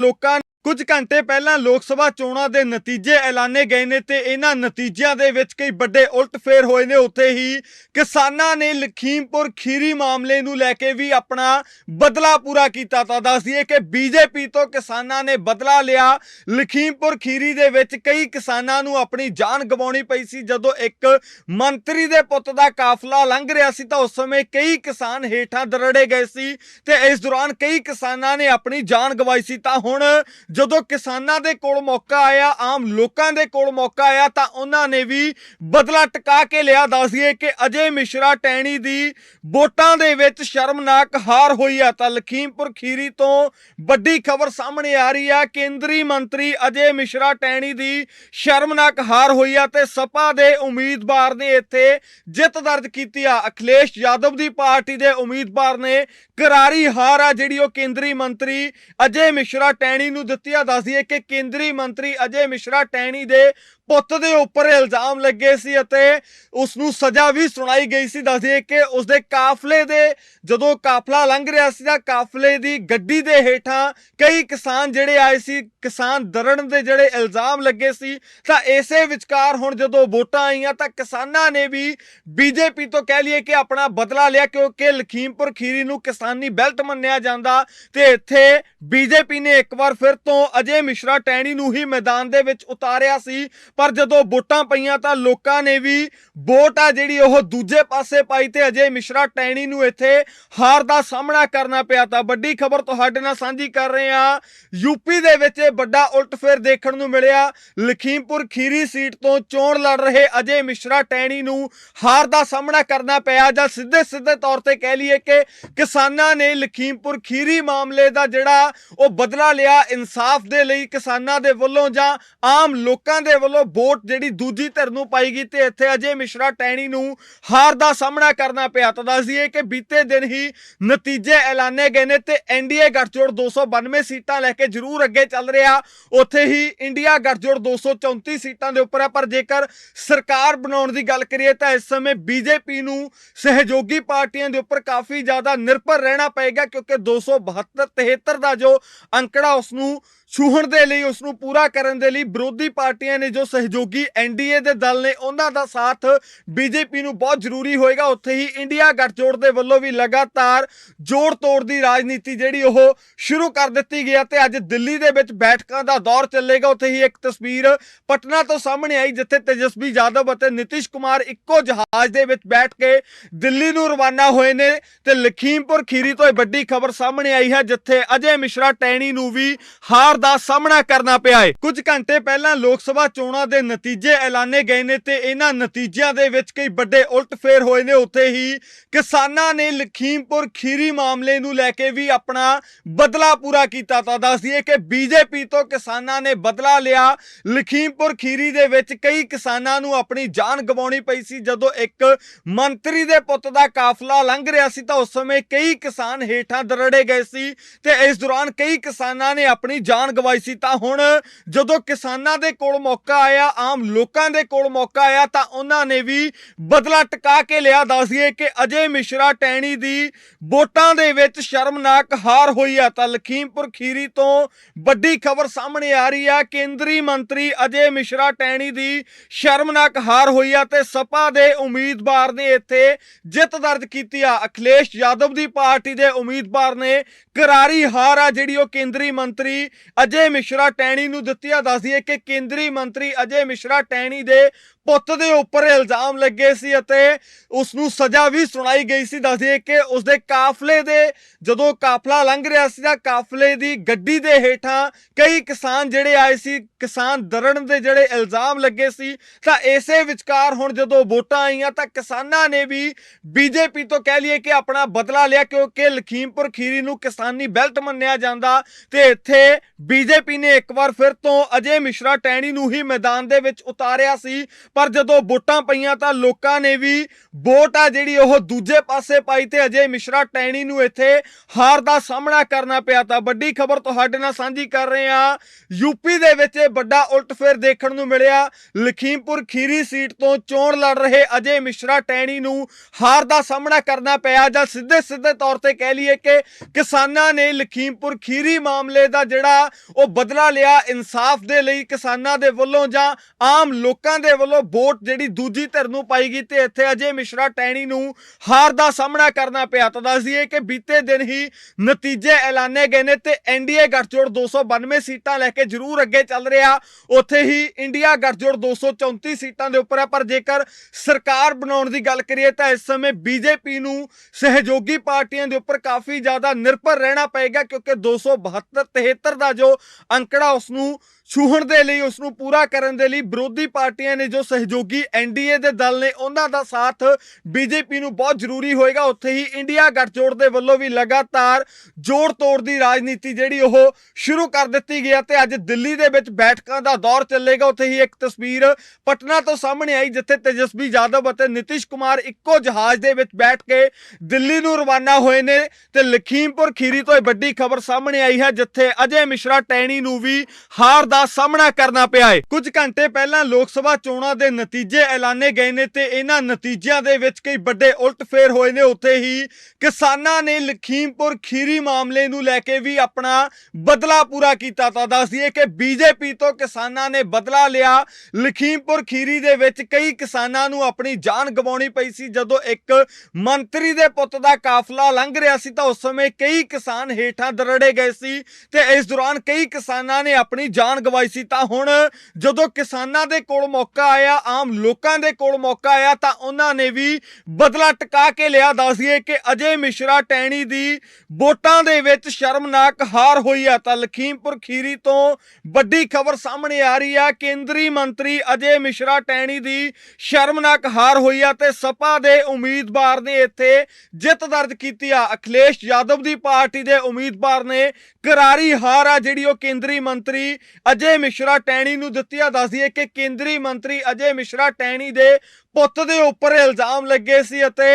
ਲੋਕਾਂ ਕੁਝ ਘੰਟੇ ਪਹਿਲਾਂ ਲੋਕ ਸਭਾ ਚੋਣਾਂ ਦੇ ਨਤੀਜੇ ਐਲਾਨੇ ਗਏ ਨੇ ਤੇ ਇਹਨਾਂ ਨਤੀਜਿਆਂ ਦੇ ਵਿੱਚ ਕਈ ਵੱਡੇ ਉਲਟਫੇਰ ਹੋਏ ਨੇ। ਉੱਥੇ ਹੀ ਕਿਸਾਨਾਂ ਨੇ ਲਖੀਮਪੁਰ ਖੀਰੀ ਮਾਮਲੇ ਨੂੰ ਲੈ ਕੇ ਵੀ ਆਪਣਾ ਬਦਲਾ ਪੂਰਾ ਕੀਤਾ ਤਾਂ ਦੱਸ ਦਈਏ ਕਿ ਬੀਜੇਪੀ ਤੋਂ ਕਿਸਾਨਾਂ ਨੇ ਬਦਲਾ ਲਿਆ। ਲਖੀਮਪੁਰ ਖੀਰੀ ਦੇ ਵਿੱਚ ਕਈ ਕਿਸਾਨਾਂ ਨੂੰ ਆਪਣੀ ਜਾਨ ਗਵਾਉਣੀ ਪਈ ਸੀ। ਜਦੋਂ ਇੱਕ ਮੰਤਰੀ ਦੇ ਪੁੱਤ ਦਾ ਕਾਫਲਾ ਲੰਘ ਰਿਹਾ ਸੀ ਤਾਂ ਉਸ ਸਮੇਂ ਕਈ ਕਿਸਾਨ ਹੇਠਾਂ ਦਰੜੇ ਗਏ ਸੀ ਤੇ ਇਸ ਦੌਰਾਨ ਕਈ ਕਿਸਾਨਾਂ ਨੇ ਆਪਣੀ ਜਾਨ ਗਵਾਈ ਸੀ। ਤਾਂ ਹੁਣ ਜਦੋਂ ਕਿਸਾਨਾਂ ਦੇ ਕੋਲ ਮੌਕਾ ਆਇਆ, ਆਮ ਲੋਕਾਂ ਦੇ ਕੋਲ ਮੌਕਾ ਆਇਆ, ਤਾਂ ਉਹਨਾਂ ਨੇ ਵੀ ਬਦਲਾ ਟਿਕਾ ਕੇ ਲਿਆ। ਦੱਸ ਕਿ ਅਜੇ ਮਿਸ਼ਰਾ ਟੈਣੀ ਦੀ ਵੋਟਾਂ ਦੇ ਵਿੱਚ ਸ਼ਰਮਨਾਕ ਹਾਰ ਹੋਈ ਆ, ਤਾਂ ਲਖੀਮਪੁਰ ਖੀਰੀ ਤੋਂ ਵੱਡੀ ਖਬਰ ਸਾਹਮਣੇ ਆ ਰਹੀ ਆ। ਕੇਂਦਰੀ ਮੰਤਰੀ ਅਜੇ ਮਿਸ਼ਰਾ ਟੈਣੀ ਦੀ ਸ਼ਰਮਨਾਕ ਹਾਰ ਹੋਈ ਆ ਤੇ ਸਪਾ ਦੇ ਉਮੀਦਵਾਰ ਨੇ ਇੱਥੇ ਜਿੱਤ ਦਰਜ ਕੀਤੀ ਆ। ਅਖਿਲੇਸ਼ ਯਾਦਵ ਦੀ ਪਾਰਟੀ ਦੇ ਉਮੀਦਵਾਰ ਨੇ ਕਰਾਰੀ ਹਾਰ ਆ, ਜਿਹੜੀ ਉਹ ਕੇਂਦਰੀ ਮੰਤਰੀ ਅਜੇ ਮਿਸ਼ਰਾ ਟੈਣੀ ਨੂੰ ਦਿੱਤੀ ਆ ਦੱਸਦੀਏ ਕਿ ਕੇਂਦਰੀ ਮੰਤਰੀ ਅਜੇ ਮਿਸ਼ਰਾ ਟੈਣੀ ਦੇ ਪੁੱਤ ਦੇ ਉੱਪਰ ਇਲਜ਼ਾਮ ਲੱਗੇ ਸੀ ਅਤੇ ਉਸ ਨੂੰ ਸਜ਼ਾ ਵੀ ਸੁਣਾਈ ਗਈ ਸੀ। ਦੱਸਦੀਏ ਕਿ ਉਸ ਦੇ ਕਾਫਲੇ ਦੇ ਜਦੋਂ ਕਾਫਲਾ ਲੰਘ ਰਿਹਾ ਸੀ ਤਾਂ ਕਾਫਲੇ ਦੀ ਗੱਡੀ ਦੇ ਹੇਠਾਂ ਕਈ ਕਿਸਾਨ ਜਿਹੜੇ ਆਏ ਸੀ, ਕਿਸਾਨ ਦਰੜਨ ਦੇ ਜਿਹੜੇ ਇਲਜ਼ਾਮ ਲੱਗੇ ਸੀ, ਤਾਂ ਇਸੇ ਵਿਚਕਾਰ ਹੁਣ ਜਦੋਂ ਵੋਟਾਂ ਆਈਆਂ ਤਾਂ ਕਿਸਾਨਾਂ ਨੇ ਵੀ ਬੀਜੇਪੀ ਤੋਂ ਕਹਿ ਲਈਏ ਕਿ ਆਪਣਾ ਬਦਲਾ ਲਿਆ ਕਿਉਂਕਿ ਲਖੀਮਪੁਰ ਖੀਰੀ ਨੂੰ ਕਿਸਾਨੀ ਬੈਲਟ ਮੰਨਿਆ ਜਾਂਦਾ ਤੇ ਇੱਥੇ ਬੀਜੇਪੀ ਨੇ ਇੱਕ ਵਾਰ ਫਿਰ ਤੋਂ ਅਜੇ ਮਿਸ਼ਰਾ ਟੈਣੀ ਨੂੰ ਹੀ ਮੈਦਾਨ ਦੇ ਵਿੱਚ ਉਤਾਰਿਆ ਸੀ। ਪਰ ਜਦੋਂ ਵੋਟਾਂ ਪਈਆਂ ਤਾਂ ਲੋਕਾਂ ਨੇ ਵੀ ਵੋਟ ਆ ਜਿਹੜੀ ਉਹ ਦੂਜੇ ਪਾਸੇ ਪਾਈ ਤੇ ਅਜੇ ਮਿਸ਼ਰਾ ਟੈਣੀ ਨੂੰ ਇੱਥੇ ਹਾਰ ਦਾ ਸਾਹਮਣਾ ਕਰਨਾ ਪਿਆ ਤਾਂ ਵੱਡੀ ਖਬਰ ਤੁਹਾਡੇ ਨਾਲ ਸਾਂਝੀ ਕਰ ਰਹੇ ਹਾਂ। ਯੂਪੀ ਦੇ ਵਿੱਚ ਇਹ ਵੱਡਾ ਉਲਟਫੇਰ ਦੇਖਣ ਨੂੰ ਮਿਲਿਆ। ਲਖੀਮਪੁਰ ਖੀਰੀ ਸੀਟ ਤੋਂ ਚੋਣ ਲੜ ਰਹੇ ਅਜੇ ਮਿਸ਼ਰਾ ਟੈਣੀ ਨੂੰ ਹਾਰ ਦਾ ਸਾਹਮਣਾ ਕਰਨਾ ਪਿਆ ਜਾਂ ਸਿੱਧੇ ਸਿੱਧੇ ਤੌਰ ਤੇ ਕਹਿ ਲਈਏ ਕਿ ਕਿਸਾਨਾਂ ਨੇ ਲਖੀਮਪੁਰ ਖੀਰੀ ਮਾਮਲੇ ਦਾ ਜਿਹੜਾ ਉਹ ਬਦਲਾ ਲਿਆ। ਇਨਸਾਫ ਦੇ ਲਈ ਕਿਸਾਨਾਂ ਦੇ ਵੱਲੋਂ ਜਾਂ ਆਮ ਲੋਕਾਂ ਦੇ ਵੱਲੋਂ ਵੋਟ ਜਿਹੜੀ ਦੂਜੀ ਧਿਰ ਨੂੰ ਪਾਈ ਗਈ ਤੇ ਇੱਥੇ ਅਜੇ ਮਿਸ਼ਰਾ ਟੈਣੀ ਨੂੰ ਹਾਰ ਦਾ ਸਾਹਮਣਾ ਕਰਨਾ ਪਿਆ। ਤਾਂ ਦੱਸ ਦਈਏ ਕਿ ਬੀਤੇ ਦਿਨ ਹੀ ਨਤੀਜੇ ਐਲਾਨੇ ਗਏ ਨੇ ਤੇ ਐਨਡੀਏ ਗੱਠਜੋੜ 292 ਸੀਟਾਂ ਲੈ ਕੇ ਜ਼ਰੂਰ ਅੱਗੇ ਚੱਲ ਰਿਹਾ। ਉੱਥੇ ਹੀ ਇੰਡੀਆ ਗੱਠਜੋੜ 234 ਸੀਟਾਂ ਦੇ ਉੱਪਰ ਹੈ ਪਰ ਜੇਕਰ ਸਰਕਾਰ ਬਣਾਉਣ ਦੀ ਗੱਲ ਕਰੀਏ ਤਾਂ ਇਸ ਸਮੇਂ ਬੀਜੇਪੀ ਨੂੰ ਸਹਿਯੋਗੀ ਪਾਰਟੀਆਂ ਦੇ ਉੱਪਰ ਕਾਫੀ ਜ਼ਿਆਦਾ ਨਿਰਭਰ ਰਹਿਣਾ ਪਏਗਾ, ਕਿਉਂਕਿ 272 73 ਦਾ ਜੋ ਅੰਕੜਾ ਉਸ ਨੂੰ ਛੂਹਣ ਦੇ ਲਈ ਉਸ ਨੂੰ ਪੂਰਾ ਕਰਨ ਦੇ ਲਈ ਵਿਰੋਧੀ ਪਾਰਟੀਆਂ ਨੇ ਜੋ ਸਹਿਯੋਗੀ ਐਨਡੀਏ ਦੇ ਦਲ ਨੇ, ਉਹਨਾਂ ਦਾ ਸਾਥ ਬੀਜੇਪੀ ਨੂੰ ਬਹੁਤ ਜ਼ਰੂਰੀ ਹੋਏਗਾ। ਉੱਥੇ ਹੀ ਇੰਡੀਆ ਗੱਠਜੋੜ ਦੇ ਵੱਲੋਂ ਵੀ ਲਗਾਤਾਰ ਜੋੜ ਤੋੜ ਦੀ ਰਾਜਨੀਤੀ ਜਿਹੜੀ ਉਹ ਸ਼ੁਰੂ ਕਰ ਦਿੱਤੀ ਗਿਆ ਤੇ ਅੱਜ ਦਿੱਲੀ ਦੇ ਵਿੱਚ ਬੈਠਕਾਂ ਦਾ ਦੌਰ ਚੱਲੇਗਾ। ਉੱਥੇ ਹੀ ਇੱਕ ਤਸਵੀਰ ਪਟਨਾ ਤੋਂ ਸਾਹਮਣੇ ਆਈ, ਜਿੱਥੇ ਤੇਜਸਵੀ ਯਾਦਵ ਅਤੇ ਨਿਤਿਸ਼ ਕੁਮਾਰ ਇੱਕੋ ਜਹਾਜ਼ ਦੇ ਵਿੱਚ ਬੈਠ ਕੇ ਦਿੱਲੀ ਨੂੰ ਰਵਾਨਾ ਹੋਏ ਨੇ ਤੇ ਲਖੀਮਪੁਰ ਖੀਰੀ ਤੋਂ ਇਹ ਵੱਡੀ ਖਬਰ ਸਾਹਮਣੇ ਆਈ ਹੈ, ਜਿੱਥੇ ਅਜੇ ਮਿਸ਼ਰਾ ਟੈਣੀ ਨੂੰ ਵੀ ਹਾਰ ਦਾ ਸਾਹਮਣਾ ਕਰਨਾ ਪਿਆ ਹੈ ਕੁਝ ਘੰਟੇ ਪਹਿਲਾਂ ਲੋਕ ਸਭਾ ਚੋਣਾਂ ਦੇ ਨਤੀਜੇ ਐਲਾਨੇ ਗਏ ਨੇ ਤੇ ਇਹਨਾਂ ਨਤੀਜਿਆਂ ਦੇ ਵਿੱਚ ਕਈ ਵੱਡੇ ਉਲਟਫੇਰ ਹੋਏ ਨੇ। ਉੱਥੇ ਹੀ ਕਿਸਾਨਾਂ ਨੇ ਲਖੀਮਪੁਰ ਖੀਰੀ ਮਾਮਲੇ ਨੂੰ ਲੈ ਕੇ ਵੀ ਆਪਣਾ ਬਦਲਾ ਪੂਰਾ ਕੀਤਾ ਤਾਂ ਦੱਸ ਦਈਏ ਕਿ ਬੀਜੇਪੀ ਤੋਂ ਕਿਸਾਨਾਂ ਨੇ ਬਦਲਾ ਲਿਆ। ਲਖੀਮਪੁਰ ਖੀਰੀ ਦੇ ਵਿੱਚ ਕਈ ਕਿਸਾਨਾਂ ਨੂੰ ਆਪਣੀ ਜਾਨ ਗਵਾਉਣੀ ਪਈ ਸੀ। ਜਦੋਂ ਇੱਕ ਮੰਤਰੀ ਦੇ ਪੁੱਤ ਦਾ ਕਾਫਲਾ ਲੰਘ ਰਿਹਾ ਸੀ ਤਾਂ ਉਸ ਸਮੇਂ ਕਈ ਕਿਸਾਨ ਹੇਠਾਂ ਦਰੜੇ ਗਏ ਸੀ ਤੇ ਇਸ ਦੌਰਾਨ ਕਈ ਕਿਸਾਨਾਂ ਨੇ ਆਪਣੀ ਜਾਨ ਗਵਾਈ ਸੀ, ਤਾਂ ਹੁਣ ਜਦੋਂ ਕਿਸਾਨਾਂ ਦੇ ਕੋਲ ਮੌਕਾ ਆਇਆ, ਆਮ ਲੋਕਾਂ ਦੇ ਕੋਲ ਮੌਕਾ ਆਇਆ, ਤਾਂ ਉਹਨਾਂ ਨੇ ਵੀ ਬਦਲਾ ਟਿਕਾ ਕੇ ਲਿਆ। ਦੱਸ ਕਿ ਅਜੇ ਮਿਸ਼ਰਾ ਟੈਣੀ ਦੀ ਵੋਟਾਂ ਦੇ ਵਿੱਚ ਸ਼ਰਮਨਾਕ ਹਾਰ ਹੋਈ ਆ, ਤਾਂ ਲਖੀਮਪੁਰ ਖੀਰੀ ਤੋਂ ਵੱਡੀ ਖਬਰ ਸਾਹਮਣੇ ਆ ਰਹੀ ਆ। ਕੇਂਦਰੀ ਮੰਤਰੀ ਅਜੇ ਮਿਸ਼ਰਾ ਟੈਣੀ ਦੀ ਸ਼ਰਮਨਾਕ ਹਾਰ ਹੋਈ ਆ ਤੇ ਸਪਾ ਦੇ ਉਮੀਦਵਾਰ ਨੇ ਇੱਥੇ ਜਿੱਤ ਦਰਜ ਕੀਤੀ ਆ। ਅਖਿਲੇਸ਼ ਯਾਦਵ ਦੀ ਪਾਰਟੀ ਦੇ ਉਮੀਦਵਾਰ ਨੇ ਕਰਾਰੀ ਹਾਰ ਆ, ਜਿਹੜੀ ਉਹ ਕੇਂਦਰੀ ਮੰਤਰੀ ਅਜੇ ਮਿਸ਼ਰਾ ਟੈਣੀ ਨੂੰ ਦਿੱਤੀ ਆ ਦੱਸ ਦਈਏ ਕਿ ਕੇਂਦਰੀ ਮੰਤਰੀ ਅਜੇ ਮਿਸ਼ਰਾ ਟੈਣੀ ਦੇ ਪੁੱਤ ਦੇ ਉੱਪਰ ਇਲਜ਼ਾਮ ਲੱਗੇ ਸੀ ਅਤੇ ਉਸ ਨੂੰ ਸਜ਼ਾ ਵੀ ਸੁਣਾਈ ਗਈ ਸੀ। ਦੱਸਦੀ ਦਈਏ ਕਿ ਉਸ ਦੇ ਕਾਫਲੇ ਦੇ ਜਦੋਂ ਕਾਫਲਾ ਲੰਘ ਰਿਹਾ ਸੀ ਤਾਂ ਕਾਫਲੇ ਦੀ ਗੱਡੀ ਦੇ ਹੇਠਾਂ ਕਈ ਕਿਸਾਨ ਜਿਹੜੇ ਆਏ ਸੀ, ਕਿਸਾਨ ਦਰੜਨ ਦੇ ਜਿਹੜੇ ਇਲਜ਼ਾਮ ਲੱਗੇ ਸੀ, ਤਾਂ ਇਸੇ ਵਿਚਕਾਰ ਹੁਣ ਜਦੋਂ ਵੋਟਾਂ ਆਈਆਂ ਤਾਂ ਕਿਸਾਨਾਂ ਨੇ ਵੀ ਬੀਜੇਪੀ ਤੋਂ ਕਹਿ ਲਈਏ ਕਿ ਆਪਣਾ ਬਦਲਾ ਲਿਆ ਕਿਉਂਕਿ ਲਖੀਮਪੁਰ ਖੀਰੀ ਨੂੰ ਕਿਸਾਨੀ ਬੈਲਟ ਮੰਨਿਆ ਜਾਂਦਾ ਤੇ ਇੱਥੇ ਬੀਜੇਪੀ ਨੇ ਇੱਕ ਵਾਰ ਫਿਰ ਤੋਂ ਅਜੇ ਮਿਸ਼ਰਾ ਟੈਣੀ ਨੂੰ ਹੀ ਮੈਦਾਨ ਦੇ ਵਿੱਚ ਉਤਾਰਿਆ ਸੀ, ਪਰ ਜਦੋਂ ਵੋਟਾਂ ਪਈਆਂ ਤਾਂ ਲੋਕਾਂ ਨੇ ਵੀ ਵੋਟ ਆ ਜਿਹੜੀ ਉਹ ਦੂਜੇ ਪਾਸੇ ਪਾਈ ਤੇ ਅਜੇ ਮਿਸ਼ਰਾ ਟੈਣੀ ਨੂੰ ਇੱਥੇ ਹਾਰ ਦਾ ਸਾਹਮਣਾ ਕਰਨਾ ਪਿਆ ਤਾਂ ਵੱਡੀ ਖਬਰ ਤੁਹਾਡੇ ਨਾਲ ਸਾਂਝੀ ਕਰ ਰਹੇ ਹਾਂ। ਯੂਪੀ ਦੇ ਵਿੱਚ ਇਹ ਵੱਡਾ ਉਲਟਫੇਰ ਦੇਖਣ ਨੂੰ ਮਿਲਿਆ। ਲਖੀਮਪੁਰ ਖੀਰੀ ਸੀਟ ਤੋਂ ਚੋਣ ਲੜ ਰਹੇ ਅਜੇ ਮਿਸ਼ਰਾ ਟੈਣੀ ਨੂੰ ਹਾਰ ਦਾ ਸਾਹਮਣਾ ਕਰਨਾ ਪਿਆ ਜਾਂ ਸਿੱਧੇ ਸਿੱਧੇ ਤੌਰ ਤੇ ਕਹਿ ਲਈਏ ਕਿ ਕਿਸਾਨਾਂ ਨੇ ਲਖੀਮਪੁਰ ਖੀਰੀ ਮਾਮਲੇ ਦਾ ਜਿਹੜਾ ਉਹ ਬਦਲਾ ਲਿਆ ਇਨਸਾਫ ਦੇ ਲਈ ਕਿਸਾਨਾਂ ਦੇ ਵੱਲੋਂ ਜਾਂ ਆਮ ਲੋਕਾਂ ਦੇ ਵੱਲੋਂ ਵੋਟ ਜਿਹੜੀ ਦੂਜੀ ਧਿਰ ਨੂੰ ਪਾਈ ਗਈ ਤੇ ਇੱਥੇ ਅਜੇ ਮਿਸ਼ਰਾ ਟੈਣੀ ਨੂੰ ਹਾਰ ਦਾ ਸਾਹਮਣਾ ਕਰਨਾ ਪਿਆ। ਤਾਂ ਦੱਸ ਦਈਏ ਕਿ ਬੀਤੇ ਦਿਨ ਹੀ ਨਤੀਜੇ ਐਲਾਨੇ ਗਏ ਨੇ ਤੇ ਐਨਡੀਏ ਗੱਠਜੋੜ 292 ਸੀਟਾਂ ਲੈ ਕੇ ਜ਼ਰੂਰ ਅੱਗੇ ਚੱਲ ਰਿਹਾ। ਉੱਥੇ ਹੀ ਇੰਡੀਆ ਗੱਠਜੋੜ 234 ਸੀਟਾਂ ਦੇ ਉੱਪਰ ਹੈ ਪਰ ਜੇਕਰ ਸਰਕਾਰ ਬਣਾਉਣ ਦੀ ਗੱਲ ਕਰੀਏ ਤਾਂ ਇਸ ਸਮੇਂ ਬੀਜੇਪੀ ਨੂੰ ਸਹਿਯੋਗੀ ਪਾਰਟੀਆਂ ਦੇ ਉੱਪਰ ਕਾਫੀ ਜ਼ਿਆਦਾ ਨਿਰਭਰ ਰਹਿਣਾ ਪਏਗਾ, ਕਿਉਂਕਿ 272 73 ਦਾ ਜੋ ਅੰਕੜਾ ਉਸ ਨੂੰ ਛੂਹਣ ਦੇ ਲਈ ਉਸ ਨੂੰ ਪੂਰਾ ਕਰਨ ਦੇ ਲਈ ਵਿਰੋਧੀ ਪਾਰਟੀਆਂ ਨੇ ਜੋ ਸਹਿਯੋਗੀ ਐਨਡੀਏ ਦੇ ਦਲ ਨੇ, ਉਹਨਾਂ ਦਾ ਸਾਥ ਬੀਜੇਪੀ ਨੂੰ ਬਹੁਤ ਜ਼ਰੂਰੀ ਹੋਏਗਾ। ਉੱਥੇ ਹੀ ਇੰਡੀਆ ਗੱਠਜੋੜ ਦੇ ਵੱਲੋਂ ਵੀ ਲਗਾਤਾਰ ਜੋੜ ਤੋੜ ਦੀ ਰਾਜਨੀਤੀ ਜਿਹੜੀ ਉਹ ਸ਼ੁਰੂ ਕਰ ਦਿੱਤੀ ਗਿਆ ਤੇ ਅੱਜ ਦਿੱਲੀ ਦੇ ਵਿੱਚ ਬੈਠਕਾਂ ਦਾ ਦੌਰ ਚੱਲੇਗਾ। ਉੱਥੇ ਹੀ ਇੱਕ ਤਸਵੀਰ ਪਟਨਾ ਤੋਂ ਸਾਹਮਣੇ ਆਈ, ਜਿੱਥੇ ਤੇਜਸਵੀ ਯਾਦਵ ਅਤੇ ਨਿਤਿਸ਼ ਕੁਮਾਰ ਇੱਕੋ ਜਹਾਜ਼ ਦੇ ਵਿੱਚ ਬੈਠ ਕੇ ਦਿੱਲੀ ਨੂੰ ਰਵਾਨਾ ਹੋਏ ਨੇ ਤੇ ਲਖੀਮਪੁਰ ਖੀਰੀ ਤੋਂ ਇਹ ਵੱਡੀ ਖਬਰ ਸਾਹਮਣੇ ਆਈ ਹੈ, ਜਿੱਥੇ ਅਜੇ ਮਿਸ਼ਰਾ ਟੈਣੀ ਨੂੰ ਵੀ ਹਾਰ ਦਾ ਸਾਹਮਣਾ ਕਰਨਾ ਪਿਆ ਹੈ ਕੁਝ ਘੰਟੇ ਪਹਿਲਾਂ ਲੋਕ ਸਭਾ ਚੋਣਾਂ ਦੇ ਨਤੀਜੇ ਐਲਾਨੇ ਗਏ ਨੇ ਤੇ ਇਹਨਾਂ ਨਤੀਜਿਆਂ ਦੇ ਵਿੱਚ ਕਈ ਵੱਡੇ ਉਲਟਫੇਰ ਹੋਏ ਨੇ। ਉੱਥੇ ਹੀ ਕਿਸਾਨਾਂ ਨੇ ਲਖੀਮਪੁਰ ਖੀਰੀ ਮਾਮਲੇ ਨੂੰ ਲੈ ਕੇ ਵੀ ਆਪਣਾ ਬਦਲਾ ਪੂਰਾ ਕੀਤਾ ਤਾਂ ਦੱਸ ਦਈਏ ਕਿ ਬੀਜੇਪੀ ਤੋਂ ਕਿਸਾਨਾਂ ਨੇ ਬਦਲਾ ਲਿਆ। ਲਖੀਮਪੁਰ ਖੀਰੀ ਦੇ ਵਿੱਚ ਕਈ ਕਿਸਾਨਾਂ ਨੂੰ ਆਪਣੀ ਜਾਨ ਗਵਾਉਣੀ ਪਈ ਸੀ। ਜਦੋਂ ਇੱਕ ਮੰਤਰੀ ਦੇ ਪੁੱਤ ਦਾ ਕਾਫਲਾ ਲੰਘ ਰਿਹਾ ਸੀ ਤਾਂ ਉਸ ਸਮੇਂ ਕਈ ਕਿਸਾਨ ਹੇਠਾਂ ਦਰੜੇ ਗਏ ਸੀ ਤੇ ਇਸ ਦੌਰਾਨ ਕਈ ਕਿਸਾਨਾਂ ਨੇ ਆਪਣੀ ਜਾਨ ਗਵਾਈ ਸੀ, ਤਾਂ ਹੁਣ ਜਦੋਂ ਕਿਸਾਨਾਂ ਦੇ ਕੋਲ ਮੌਕਾ ਆਇਆ, ਆਮ ਲੋਕਾਂ ਦੇ ਕੋਲ ਮੌਕਾ ਆਇਆ, ਤਾਂ ਉਹਨਾਂ ਨੇ ਵੀ ਬਦਲਾ ਟਿਕਾ ਕੇ ਲਿਆ। ਦੱਸ ਕਿ ਅਜੇ ਮਿਸ਼ਰਾ ਟੈਣੀ ਦੀ ਵੋਟਾਂ ਦੇ ਵਿੱਚ ਸ਼ਰਮਨਾਕ ਹਾਰ ਹੋਈ ਆ, ਤਾਂ ਲਖੀਮਪੁਰ ਖੀਰੀ ਤੋਂ ਵੱਡੀ ਖਬਰ ਸਾਹਮਣੇ ਆ ਰਹੀ ਆ। ਕੇਂਦਰੀ ਮੰਤਰੀ ਅਜੇ ਮਿਸ਼ਰਾ ਟੈਣੀ ਦੀ ਸ਼ਰਮਨਾਕ ਹਾਰ ਹੋਈ ਆ ਤੇ ਸਪਾ ਦੇ ਉਮੀਦਵਾਰ ਨੇ ਇੱਥੇ ਜਿੱਤ ਦਰਜ ਕੀਤੀ ਆ। ਅਖਿਲੇਸ਼ ਯਾਦਵ ਦੀ ਪਾਰਟੀ ਦੇ ਉਮੀਦਵਾਰ ਨੇ ਕਰਾਰੀ ਹਾਰ ਆ, ਜਿਹੜੀ ਉਹ ਕੇਂਦਰੀ ਮੰਤਰੀ ਅਜੇ ਮਿਸ਼ਰਾ ਟੈਣੀ ਨੂੰ ਦਿੱਤੀਆਂ ਦੱਸਦੀ ਹੈ ਕਿ ਕੇਂਦਰੀ ਮੰਤਰੀ ਅਜੇ ਮਿਸ਼ਰਾ ਟੈਣੀ ਦੇ ਪੁੱਤ ਦੇ ਉੱਪਰ ਇਲਜ਼ਾਮ ਲੱਗੇ ਸੀ ਅਤੇ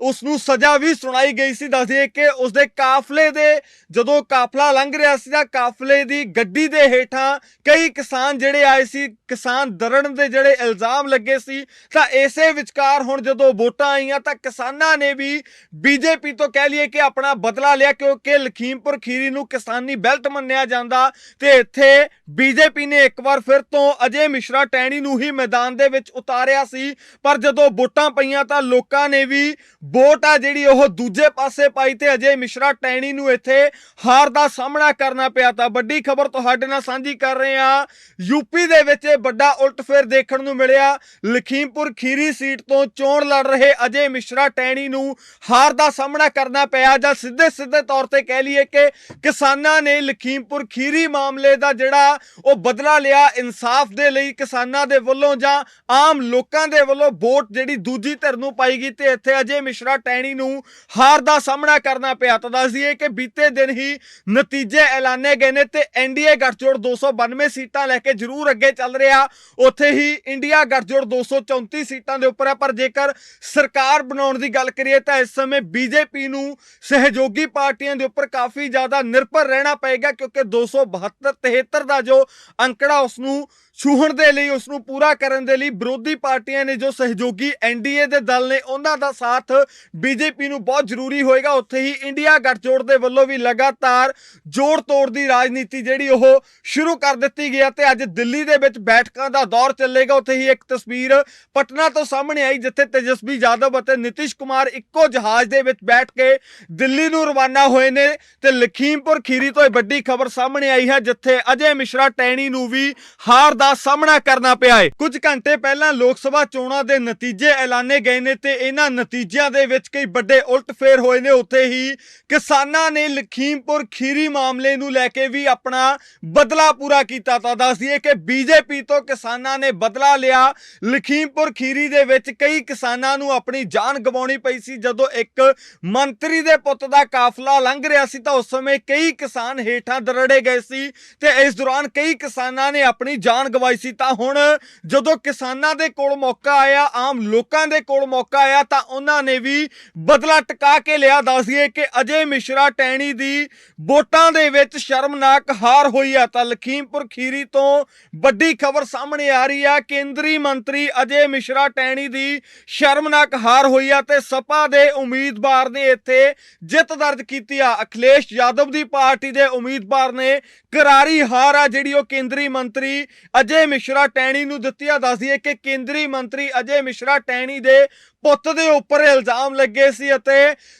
ਉਸ ਨੂੰ ਸਜ਼ਾ ਵੀ ਸੁਣਾਈ ਗਈ ਸੀ। ਦੱਸ ਕਿ ਉਸ ਦੇ ਕਾਫਲੇ ਦੇ ਜਦੋਂ ਕਾਫਲਾ ਲੰਘ ਰਿਹਾ ਸੀ ਤਾਂ ਕਾਫਲੇ ਦੀ ਗੱਡੀ ਦੇ ਹੇਠਾਂ ਕਈ ਕਿਸਾਨ ਜਿਹੜੇ ਆਏ ਸੀ, ਕਿਸਾਨ ਦਰੜਨ ਦੇ ਜਿਹੜੇ ਇਲਜ਼ਾਮ ਲੱਗੇ ਸੀ, ਤਾਂ ਇਸੇ ਵਿਚਕਾਰ ਹੁਣ ਜਦੋਂ ਵੋਟਾਂ ਆਈਆਂ ਤਾਂ ਕਿਸਾਨਾਂ ਨੇ ਵੀ ਬੀਜੇਪੀ ਤੋਂ ਕਹਿ ਲਈਏ ਕਿ ਆਪਣਾ ਬਦਲਾ ਲਿਆ, ਕਿਉਂਕਿ ਲਖੀਮਪੁਰ ਖੀਰੀ ਨੂੰ ਕਿਸਾਨੀ ਬੈਲਟ ਮੰਨਿਆ ਜਾਂਦਾ ਤੇ ਇੱਥੇ ਬੀਜੇਪੀ ਨੇ ਇੱਕ ਵਾਰ ਫਿਰ ਤੋਂ ਅਜੇ ਮਿਸ਼ਰਾ ਟੈਣੀ ਨੂੰ ਹੀ ਮੈਦਾਨ ਦੇ ਵਿੱਚ ਉਤਾਰਿਆ ਸੀ। ਪਰ ਜਦੋਂ ਵੋਟਾਂ ਪਈਆਂ ਤਾਂ ਲੋਕਾਂ ਨੇ ਵੀ ਵੋਟ ਆ ਜਿਹੜੀ ਉਹ ਦੂਜੇ ਪਾਸੇ ਪਾਈ ਤੇ ਅਜੇ ਮਿਸ਼ਰਾ ਟੈਣੀ ਨੂੰ ਇੱਥੇ ਹਾਰ ਦਾ ਸਾਹਮਣਾ ਕਰਨਾ ਪਿਆ ਤਾਂ ਵੱਡੀ ਖਬਰ ਤੁਹਾਡੇ ਨਾਲ ਸਾਂਝੀ ਕਰ ਰਹੇ ਹਾਂ। ਯੂਪੀ ਦੇ ਵਿੱਚ ਇਹ ਵੱਡਾ ਉਲਟਫੇਰ ਦੇਖਣ ਨੂੰ ਮਿਲਿਆ। ਲਖੀਮਪੁਰ ਖੀਰੀ ਸੀਟ ਤੋਂ ਚੋਣ ਲੜ ਰਹੇ ਅਜੇ ਮਿਸ਼ਰਾ ਟੈਣੀ ਨੂੰ ਹਾਰ ਦਾ ਸਾਹਮਣਾ ਕਰਨਾ ਪਿਆ ਜਾਂ ਸਿੱਧੇ ਸਿੱਧੇ ਤੌਰ ਤੇ ਕਹਿ ਲਈਏ ਕਿ ਕਿਸਾਨਾਂ ਨੇ ਲਖੀਮਪੁਰ ਖੀਰੀ ਮਾਮਲੇ ਦਾ ਜਿਹੜਾ ਉਹ ਬਦਲਾ ਲਿਆ ਇਨਸਾਫ ਦੇ ਲਈ ਕਿਸਾਨਾਂ ਦੇ ਵੱਲੋਂ ਜਾਂ ਆਮ ਲੋਕਾਂ ਦੇ ਵੱਲੋਂ ਵੋਟ ਜਿਹੜੀ ਦੂਜੀ ਧਿਰ ਨੂੰ ਪਾਈ ਗਈ ਤੇ ਇੱਥੇ ਅਜੇ ਮਿਸ਼ਰਾ ਟੈਣੀ ਨੂੰ ਹਾਰ ਦਾ ਸਾਹਮਣਾ ਕਰਨਾ ਪਿਆ। ਤਾਂ ਦੱਸ ਦਈਏ ਕਿ ਬੀਤੇ ਦਿਨ ਹੀ ਨਤੀਜੇ ਐਲਾਨੇ ਗਏ ਨੇ ਤੇ ਐਨਡੀਏ ਗੱਠਜੋੜ 292 ਸੀਟਾਂ ਲੈ ਕੇ ਜ਼ਰੂਰ ਅੱਗੇ ਚੱਲ ਰਿਹਾ। ਉੱਥੇ ਹੀ ਇੰਡੀਆ ਗੱਠਜੋੜ 234 ਸੀਟਾਂ ਦੇ ਉੱਪਰ ਹੈ, ਪਰ ਜੇਕਰ ਸਰਕਾਰ ਬਣਾਉਣ ਦੀ ਗੱਲ ਕਰੀਏ ਤਾਂ ਇਸ ਸਮੇਂ ਬੀਜੇਪੀ ਨੂੰ ਸਹਿਯੋਗੀ ਪਾਰਟੀਆਂ ਦੇ ਉੱਪਰ ਕਾਫੀ ਜ਼ਿਆਦਾ ਨਿਰਭਰ ਰਹਿਣਾ ਪਏਗਾ, ਕਿਉਂਕਿ 272 73 ਦਾ ਜੋ ਅੰਕੜਾ ਉਸ ਨੂੰ ਛੂਹਣ ਦੇ ਲਈ ਉਸ ਨੂੰ ਪੂਰਾ ਕਰਨ ਦੇ ਲਈ ਵਿਰੋਧੀ ਪਾਰਟੀਆਂ ਨੇ ਜੋ ਸਹਿਯੋਗੀ ਐਨਡੀਏ ਦੇ ਦਲ ਨੇ, ਉਹਨਾਂ ਦਾ ਸਾਥ ਬੀਜੇਪੀ ਨੂੰ ਬਹੁਤ ਜ਼ਰੂਰੀ ਹੋਏਗਾ। ਉੱਥੇ ਹੀ ਇੰਡੀਆ ਗੱਠਜੋੜ ਦੇ ਵੱਲੋਂ ਵੀ ਲਗਾਤਾਰ ਜੋੜ ਤੋੜ ਦੀ ਰਾਜਨੀਤੀ ਜਿਹੜੀ ਉਹ ਸ਼ੁਰੂ ਕਰ ਦਿੱਤੀ ਗਈ ਹੈ ਤੇ ਅੱਜ ਦਿੱਲੀ ਦੇ ਵਿੱਚ ਬੈਠਕਾਂ ਦਾ ਦੌਰ ਚੱਲੇਗਾ। ਉੱਥੇ ਹੀ ਇੱਕ ਤਸਵੀਰ ਪਟਨਾ ਤੋਂ ਸਾਹਮਣੇ ਆਈ, ਜਿੱਥੇ ਤੇਜਸਵੀ ਯਾਦਵ ਅਤੇ ਨਿਤਿਸ਼ ਕੁਮਾਰ ਇੱਕੋ ਜਹਾਜ਼ ਦੇ ਵਿੱਚ ਬੈਠ ਕੇ ਦਿੱਲੀ ਨੂੰ ਰਵਾਨਾ ਹੋਏ ਨੇ ਤੇ ਲਖੀਮਪੁਰ ਖੀਰੀ ਤੋਂ ਇਹ ਵੱਡੀ ਖਬਰ ਸਾਹਮਣੇ ਆਈ ਹੈ, ਜਿੱਥੇ ਅਜੇ ਮਿਸ਼ਰਾ ਟੈਣੀ ਨੂੰ ਵੀ ਹਾਰ ਦਾ ਸਾਹਮਣਾ ਕਰਨਾ ਪਿਆ ਹੈ ਕੁਝ ਘੰਟੇ ਪਹਿਲਾਂ ਲੋਕ ਸਭਾ ਚੋਣਾਂ ਦੇ ਨਤੀਜੇ ਐਲਾਨੇ ਗਏ ਨੇ ਤੇ ਇਹਨਾਂ ਨਤੀਜਿਆਂ ਦੇ ਵਿੱਚ ਕਈ ਵੱਡੇ ਉਲਟਫੇਰ ਹੋਏ ਨੇ। ਉੱਥੇ ਹੀ ਕਿਸਾਨਾਂ ਨੇ ਲਖੀਮਪੁਰ ਖੀਰੀ ਮਾਮਲੇ ਨੂੰ ਲੈ ਕੇ ਵੀ ਆਪਣਾ ਬਦਲਾ ਪੂਰਾ ਕੀਤਾ ਤਾਂ ਦੱਸ ਦਈਏ ਕਿ ਬੀਜੇਪੀ ਤੋਂ ਕਿਸਾਨਾਂ ਨੇ ਬਦਲਾ ਲਿਆ। ਲਖੀਮਪੁਰ ਖੀਰੀ ਦੇ ਵਿੱਚ ਕਈ ਕਿਸਾਨਾਂ ਨੂੰ ਆਪਣੀ ਜਾਨ ਗਵਾਉਣੀ ਪਈ ਸੀ। ਜਦੋਂ ਇੱਕ ਮੰਤਰੀ ਦੇ ਪੁੱਤ ਦਾ ਕਾਫਲਾ ਲੰਘ ਰਿਹਾ ਸੀ ਤਾਂ ਉਸ ਸਮੇਂ ਕਈ ਕਿਸਾਨ ਹੇਠਾਂ ਦਰੜੇ ਗਏ ਸੀ ਤੇ ਇਸ ਦੌਰਾਨ ਕਈ ਕਿਸਾਨਾਂ ਨੇ ਆਪਣੀ ਜਾਨ ਗਵਾਈ ਸੀ, ਤਾਂ ਹੁਣ ਜਦੋਂ ਕਿਸਾਨਾਂ ਦੇ ਕੋਲ ਮੌਕਾ ਆਇਆ, ਆਮ ਲੋਕਾਂ ਦੇ ਕੋਲ ਮੌਕਾ ਆਇਆ, ਤਾਂ ਉਹਨਾਂ ਨੇ ਵੀ ਬਦਲਾ ਟਿਕਾ ਕੇ ਲਿਆ। ਦੱਸ ਕਿ ਅਜੇ ਮਿਸ਼ਰਾ ਟੈਣੀ ਦੀ ਵੋਟਾਂ ਦੇ ਵਿੱਚ ਸ਼ਰਮਨਾਕ ਹਾਰ ਹੋਈ ਆ, ਤਾਂ ਲਖੀਮਪੁਰ ਖੀਰੀ ਤੋਂ ਵੱਡੀ ਖਬਰ ਸਾਹਮਣੇ ਆ ਰਹੀ ਆ। ਕੇਂਦਰੀ ਮੰਤਰੀ ਅਜੇ ਮਿਸ਼ਰਾ ਟੈਣੀ ਦੀ ਸ਼ਰਮਨਾਕ ਹਾਰ ਹੋਈ ਆ ਤੇ ਸਪਾ ਦੇ ਉਮੀਦਵਾਰ ਨੇ ਇੱਥੇ ਜਿੱਤ ਦਰਜ ਕੀਤੀ ਆ। ਅਖਿਲੇਸ਼ ਯਾਦਵ ਦੀ ਪਾਰਟੀ ਦੇ ਉਮੀਦਵਾਰ ਨੇ ਕਰਾਰੀ ਹਾਰ ਆ, ਜਿਹੜੀ ਉਹ ਕੇਂਦਰੀ ਮੰਤਰੀ ਅਜੇ ਮਿਸ਼ਰਾ ਟੈਣੀ ਨੂੰ ਦਿੱਤੀਆਂ ਦੱਸਦੀ ਹੈ ਕਿ ਕੇਂਦਰੀ ਮੰਤਰੀ ਅਜੇ ਮਿਸ਼ਰਾ ਟੈਣੀ ਦੇ ਪੁੱਤ ਦੇ ਉੱਪਰ ਇਲਜ਼ਾਮ ਲੱਗੇ ਸੀ ਅਤੇ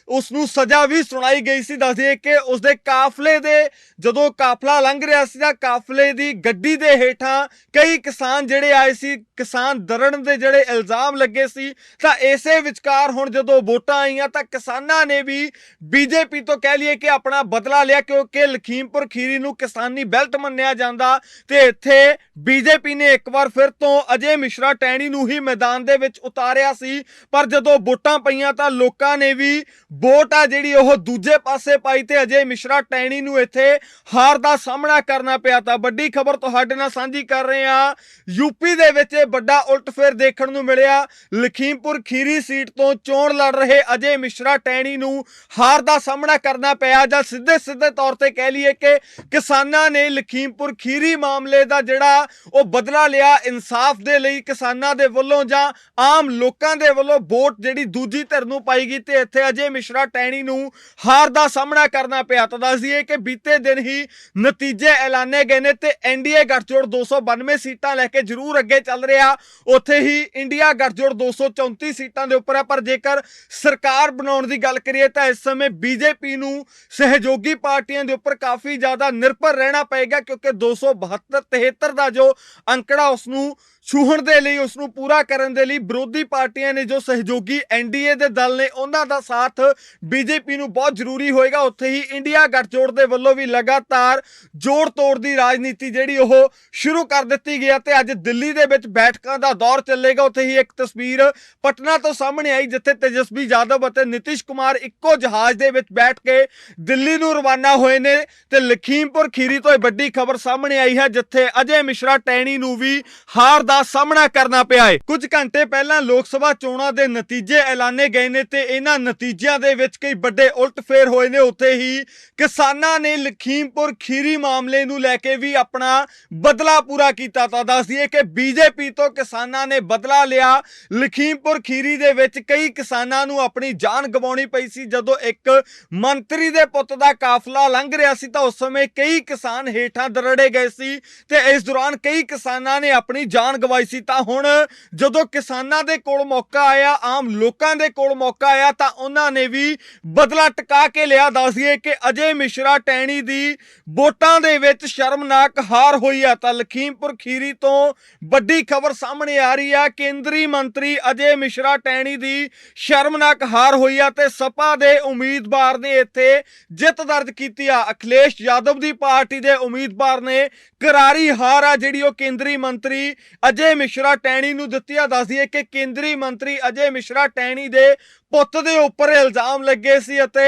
ਉਸ ਨੂੰ ਸਜ਼ਾ ਵੀ ਸੁਣਾਈ ਗਈ ਸੀ। ਦੱਸ ਕਿ ਉਸ ਦੇ ਕਾਫਲੇ ਦੇ ਜਦੋਂ ਕਾਫਲਾ ਲੰਘ ਰਿਹਾ ਸੀ ਤਾਂ ਕਾਫਲੇ ਦੀ ਗੱਡੀ ਦੇ ਹੇਠਾਂ ਕਈ ਕਿਸਾਨ ਜਿਹੜੇ ਆਏ ਸੀ, ਕਿਸਾਨ ਦਰੜਨ ਦੇ ਜਿਹੜੇ ਇਲਜ਼ਾਮ ਲੱਗੇ ਸੀ, ਤਾਂ ਇਸੇ ਵਿਚਕਾਰ ਹੁਣ ਜਦੋਂ ਵੋਟਾਂ ਆਈਆਂ ਤਾਂ ਕਿਸਾਨਾਂ ਨੇ ਵੀ ਬੀਜੇਪੀ ਤੋਂ ਕਹਿ ਲਈਏ ਕਿ ਆਪਣਾ ਬਦਲਾ ਲਿਆ ਕਿਉਂਕਿ ਲਖੀਮਪੁਰ ਖੀਰੀ ਨੂੰ ਕਿਸਾਨੀ ਬੈਲਟ ਮੰਨਿਆ ਜਾਂਦਾ ਤੇ ਇੱਥੇ ਬੀਜੇਪੀ ਨੇ ਇੱਕ ਵਾਰ ਫਿਰ ਤੋਂ ਅਜੇ ਮਿਸ਼ਰਾ ਟੈਣੀ ਨੂੰ ਹੀ ਮੈਦਾਨ ਦੇ ਵਿੱਚ ਉਤਾਰਿਆ ਸੀ। ਪਰ ਜਦੋਂ ਵੋਟਾਂ ਪਈਆਂ ਤਾਂ ਲੋਕਾਂ ਨੇ ਵੀ ਵੋਟ ਆ ਜਿਹੜੀ ਉਹ ਦੂਜੇ ਪਾਸੇ ਪਾਈ ਤੇ ਅਜੇ ਮਿਸ਼ਰਾ ਟੈਣੀ ਨੂੰ ਇੱਥੇ ਹਾਰ ਦਾ ਸਾਹਮਣਾ ਕਰਨਾ ਪਿਆ ਤਾਂ ਵੱਡੀ ਖਬਰ ਤੁਹਾਡੇ ਨਾਲ ਸਾਂਝੀ ਕਰ ਰਹੇ ਹਾਂ। ਯੂਪੀ ਦੇ ਵਿੱਚ ਇਹ ਵੱਡਾ ਉਲਟਫੇਰ ਦੇਖਣ ਨੂੰ ਮਿਲਿਆ। ਲਖੀਮਪੁਰ ਖੀਰੀ ਸੀਟ ਤੋਂ ਚੋਣ ਲੜ ਰਹੇ ਅਜੇ ਮਿਸ਼ਰਾ ਟੈਣੀ ਨੂੰ ਹਾਰ ਦਾ ਸਾਹਮਣਾ ਕਰਨਾ ਪਿਆ ਜਾਂ ਸਿੱਧੇ ਸਿੱਧੇ ਤੌਰ ਤੇ ਕਹਿ ਲਈਏ ਕਿ ਕਿਸਾਨਾਂ ਨੇ ਲਖੀਮਪੁਰ ਖੀਰੀ ਮਾਮਲੇ ਦਾ ਜਿਹੜਾ ਉਹ ਬਦਲਾ ਲਿਆ ਇਨਸਾਫ ਦੇ ਲਈ ਕਿਸਾਨਾਂ ਦੇ ਵੱਲੋਂ ਜਾਂ ਆਮ ਲੋਕਾਂ ਦੇ ਵੱਲੋਂ ਵੋਟ ਜਿਹੜੀ ਦੂਜੀ ਧਿਰ ਨੂੰ ਪਾਈ ਗਈ ਤੇ ਇੱਥੇ ਅਜੇ ਮਿਸ਼ਰਾ ਟੈਣੀ ਨੂੰ ਹਾਰ ਦਾ ਸਾਹਮਣਾ ਕਰਨਾ ਪਿਆ। ਤਾਂ ਦੱਸ ਦਈਏ ਕਿ ਬੀਤੇ ਦਿਨ ਹੀ ਨਤੀਜੇ ਐਲਾਨੇ ਗਏ ਨੇ ਤੇ ਐਨਡੀਏ ਗੱਠਜੋੜ 292 ਸੀਟਾਂ ਲੈ ਕੇ ਜ਼ਰੂਰ ਅੱਗੇ ਚੱਲ ਰਿਹਾ। ਉੱਥੇ ਹੀ ਇੰਡੀਆ ਗੱਠਜੋੜ 234 ਸੀਟਾਂ ਦੇ ਉੱਪਰ ਹੈ, ਪਰ ਜੇਕਰ ਸਰਕਾਰ ਬਣਾਉਣ ਦੀ ਗੱਲ ਕਰੀਏ ਤਾਂ ਇਸ ਸਮੇਂ ਬੀਜੇਪੀ ਨੂੰ ਸਹਿਯੋਗੀ ਪਾਰਟੀਆਂ ਦੇ ਉੱਪਰ ਕਾਫੀ ਜ਼ਿਆਦਾ ਨਿਰਭਰ ਰਹਿਣਾ ਪਏਗਾ, ਕਿਉਂਕਿ 272 73 ਦਾ ਜੋ ਅੰਕੜਾ ਉਸ ਨੂੰ ਛੂਹਣ ਦੇ ਲਈ ਉਸ ਨੂੰ ਪੂਰਾ ਕਰਨ ਦੇ ਲਈ ਵਿਰੋਧੀ ਪਾਰਟੀਆਂ ਨੇ ਜੋ ਸਹਿਯੋਗੀ ਐਨਡੀਏ ਦੇ ਦਲ ਨੇ, ਉਹਨਾਂ ਦਾ ਸਾਥ ਬੀਜੇਪੀ ਨੂੰ ਬਹੁਤ ਜ਼ਰੂਰੀ ਹੋਏਗਾ। ਉੱਥੇ ਹੀ ਇੰਡੀਆ ਗੱਠਜੋੜ ਦੇ ਵੱਲੋਂ ਵੀ ਲਗਾਤਾਰ ਜੋੜ ਤੋੜ ਦੀ ਰਾਜਨੀਤੀ ਜਿਹੜੀ ਉਹ ਸ਼ੁਰੂ ਕਰ ਦਿੱਤੀ ਗਿਆ ਤੇ ਅੱਜ ਦਿੱਲੀ ਦੇ ਵਿੱਚ ਬੈਠਕਾਂ ਦਾ ਦੌਰ ਚੱਲੇਗਾ। ਉੱਥੇ ਹੀ ਇੱਕ ਤਸਵੀਰ ਪਟਨਾ ਤੋਂ ਸਾਹਮਣੇ ਆਈ, ਜਿੱਥੇ ਤੇਜਸਵੀ ਯਾਦਵ ਅਤੇ ਨਿਤਿਸ਼ ਕੁਮਾਰ ਇੱਕੋ ਜਹਾਜ਼ ਦੇ ਵਿੱਚ ਬੈਠ ਕੇ ਦਿੱਲੀ ਨੂੰ ਰਵਾਨਾ ਹੋਏ ਨੇ ਤੇ ਲਖੀਮਪੁਰ ਖੀਰੀ ਤੋਂ ਇਹ ਵੱਡੀ ਖਬਰ ਸਾਹਮਣੇ ਆਈ ਹੈ, ਜਿੱਥੇ ਅਜੇ ਮਿਸ਼ਰਾ ਟੈਣੀ ਨੂੰ ਵੀ ਹਾਰ ਦਾ ਸਾਹਮਣਾ ਕਰਨਾ ਪਿਆ ਹੈ ਕੁਝ ਘੰਟੇ ਪਹਿਲਾਂ ਲੋਕ ਸਭਾ ਚੋਣਾਂ ਦੇ ਨਤੀਜੇ ਐਲਾਨੇ ਗਏ ਨੇ ਤੇ ਇਹਨਾਂ ਨਤੀਜਿਆਂ ਦੇ ਵਿੱਚ ਕਈ ਵੱਡੇ ਉਲਟਫੇਰ ਹੋਏ ਨੇ। ਉੱਥੇ ਹੀ ਕਿਸਾਨਾਂ ਨੇ ਲਖੀਮਪੁਰ ਖੀਰੀ ਮਾਮਲੇ ਨੂੰ ਲੈ ਕੇ ਵੀ ਆਪਣਾ ਬਦਲਾ ਪੂਰਾ ਕੀਤਾ ਤਾਂ ਦੱਸ ਦਈਏ ਕਿ ਬੀਜੇਪੀ ਤੋਂ ਕਿਸਾਨਾਂ ਨੇ ਬਦਲਾ ਲਿਆ। ਲਖੀਮਪੁਰ ਖੀਰੀ ਦੇ ਵਿੱਚ ਕਈ ਕਿਸਾਨਾਂ ਨੂੰ ਆਪਣੀ ਜਾਨ ਗਵਾਉਣੀ ਪਈ ਸੀ। ਜਦੋਂ ਇੱਕ ਮੰਤਰੀ ਦੇ ਪੁੱਤ ਦਾ ਕਾਫਲਾ ਲੰਘ ਰਿਹਾ ਸੀ ਤਾਂ ਉਸ ਸਮੇਂ ਕਈ ਕਿਸਾਨ ਹੇਠਾਂ ਦਰੜੇ ਗਏ ਸੀ ਤੇ ਇਸ ਦੌਰਾਨ ਕਈ ਕਿਸਾਨਾਂ ਨੇ ਆਪਣੀ ਜਾਨ ਗਵਾਈ ਸੀ, ਤਾਂ ਹੁਣ ਜਦੋਂ ਕਿਸਾਨਾਂ ਦੇ ਕੋਲ ਮੌਕਾ ਆਇਆ, ਆਮ ਲੋਕਾਂ ਦੇ ਕੋਲ ਮੌਕਾ ਆਇਆ, ਤਾਂ ਉਹਨਾਂ ਨੇ ਵੀ ਬਦਲਾ ਟਿਕਾ ਕੇ ਲਿਆ। ਦੱਸ ਕਿ ਅਜੇ ਮਿਸ਼ਰਾ ਟੈਣੀ ਦੀ ਵੋਟਾਂ ਦੇ ਵਿੱਚ ਸ਼ਰਮਨਾਕ ਹਾਰ ਹੋਈ ਆ, ਤਾਂ ਲਖੀਮਪੁਰ ਖੀਰੀ ਤੋਂ ਵੱਡੀ ਖਬਰ ਸਾਹਮਣੇ ਆ ਰਹੀ ਆ। ਕੇਂਦਰੀ ਮੰਤਰੀ ਅਜੇ ਮਿਸ਼ਰਾ ਟੈਣੀ ਦੀ ਸ਼ਰਮਨਾਕ ਹਾਰ ਹੋਈ ਆ ਤੇ ਸਪਾ ਦੇ ਉਮੀਦਵਾਰ ਨੇ ਇੱਥੇ ਜਿੱਤ ਦਰਜ ਕੀਤੀ ਆ। ਅਖਿਲੇਸ਼ ਯਾਦਵ ਦੀ ਪਾਰਟੀ ਦੇ ਉਮੀਦਵਾਰ ਨੇ ਕਰਾਰੀ ਹਾਰ ਆ, ਜਿਹੜੀ ਉਹ ਕੇਂਦਰੀ ਮੰਤਰੀ ਅਜੇ ਮਿਸ਼ਰਾ ਟੈਣੀ ਨੂੰ ਦਿੱਤੀ ਆ ਦੱਸ ਦਈਏ ਕਿ ਕੇਂਦਰੀ ਮੰਤਰੀ ਅਜੇ ਮਿਸ਼ਰਾ ਟੈਣੀ ਦੇ ਪੁੱਤ ਦੇ ਉੱਪਰ ਇਲਜ਼ਾਮ ਲੱਗੇ ਸੀ ਅਤੇ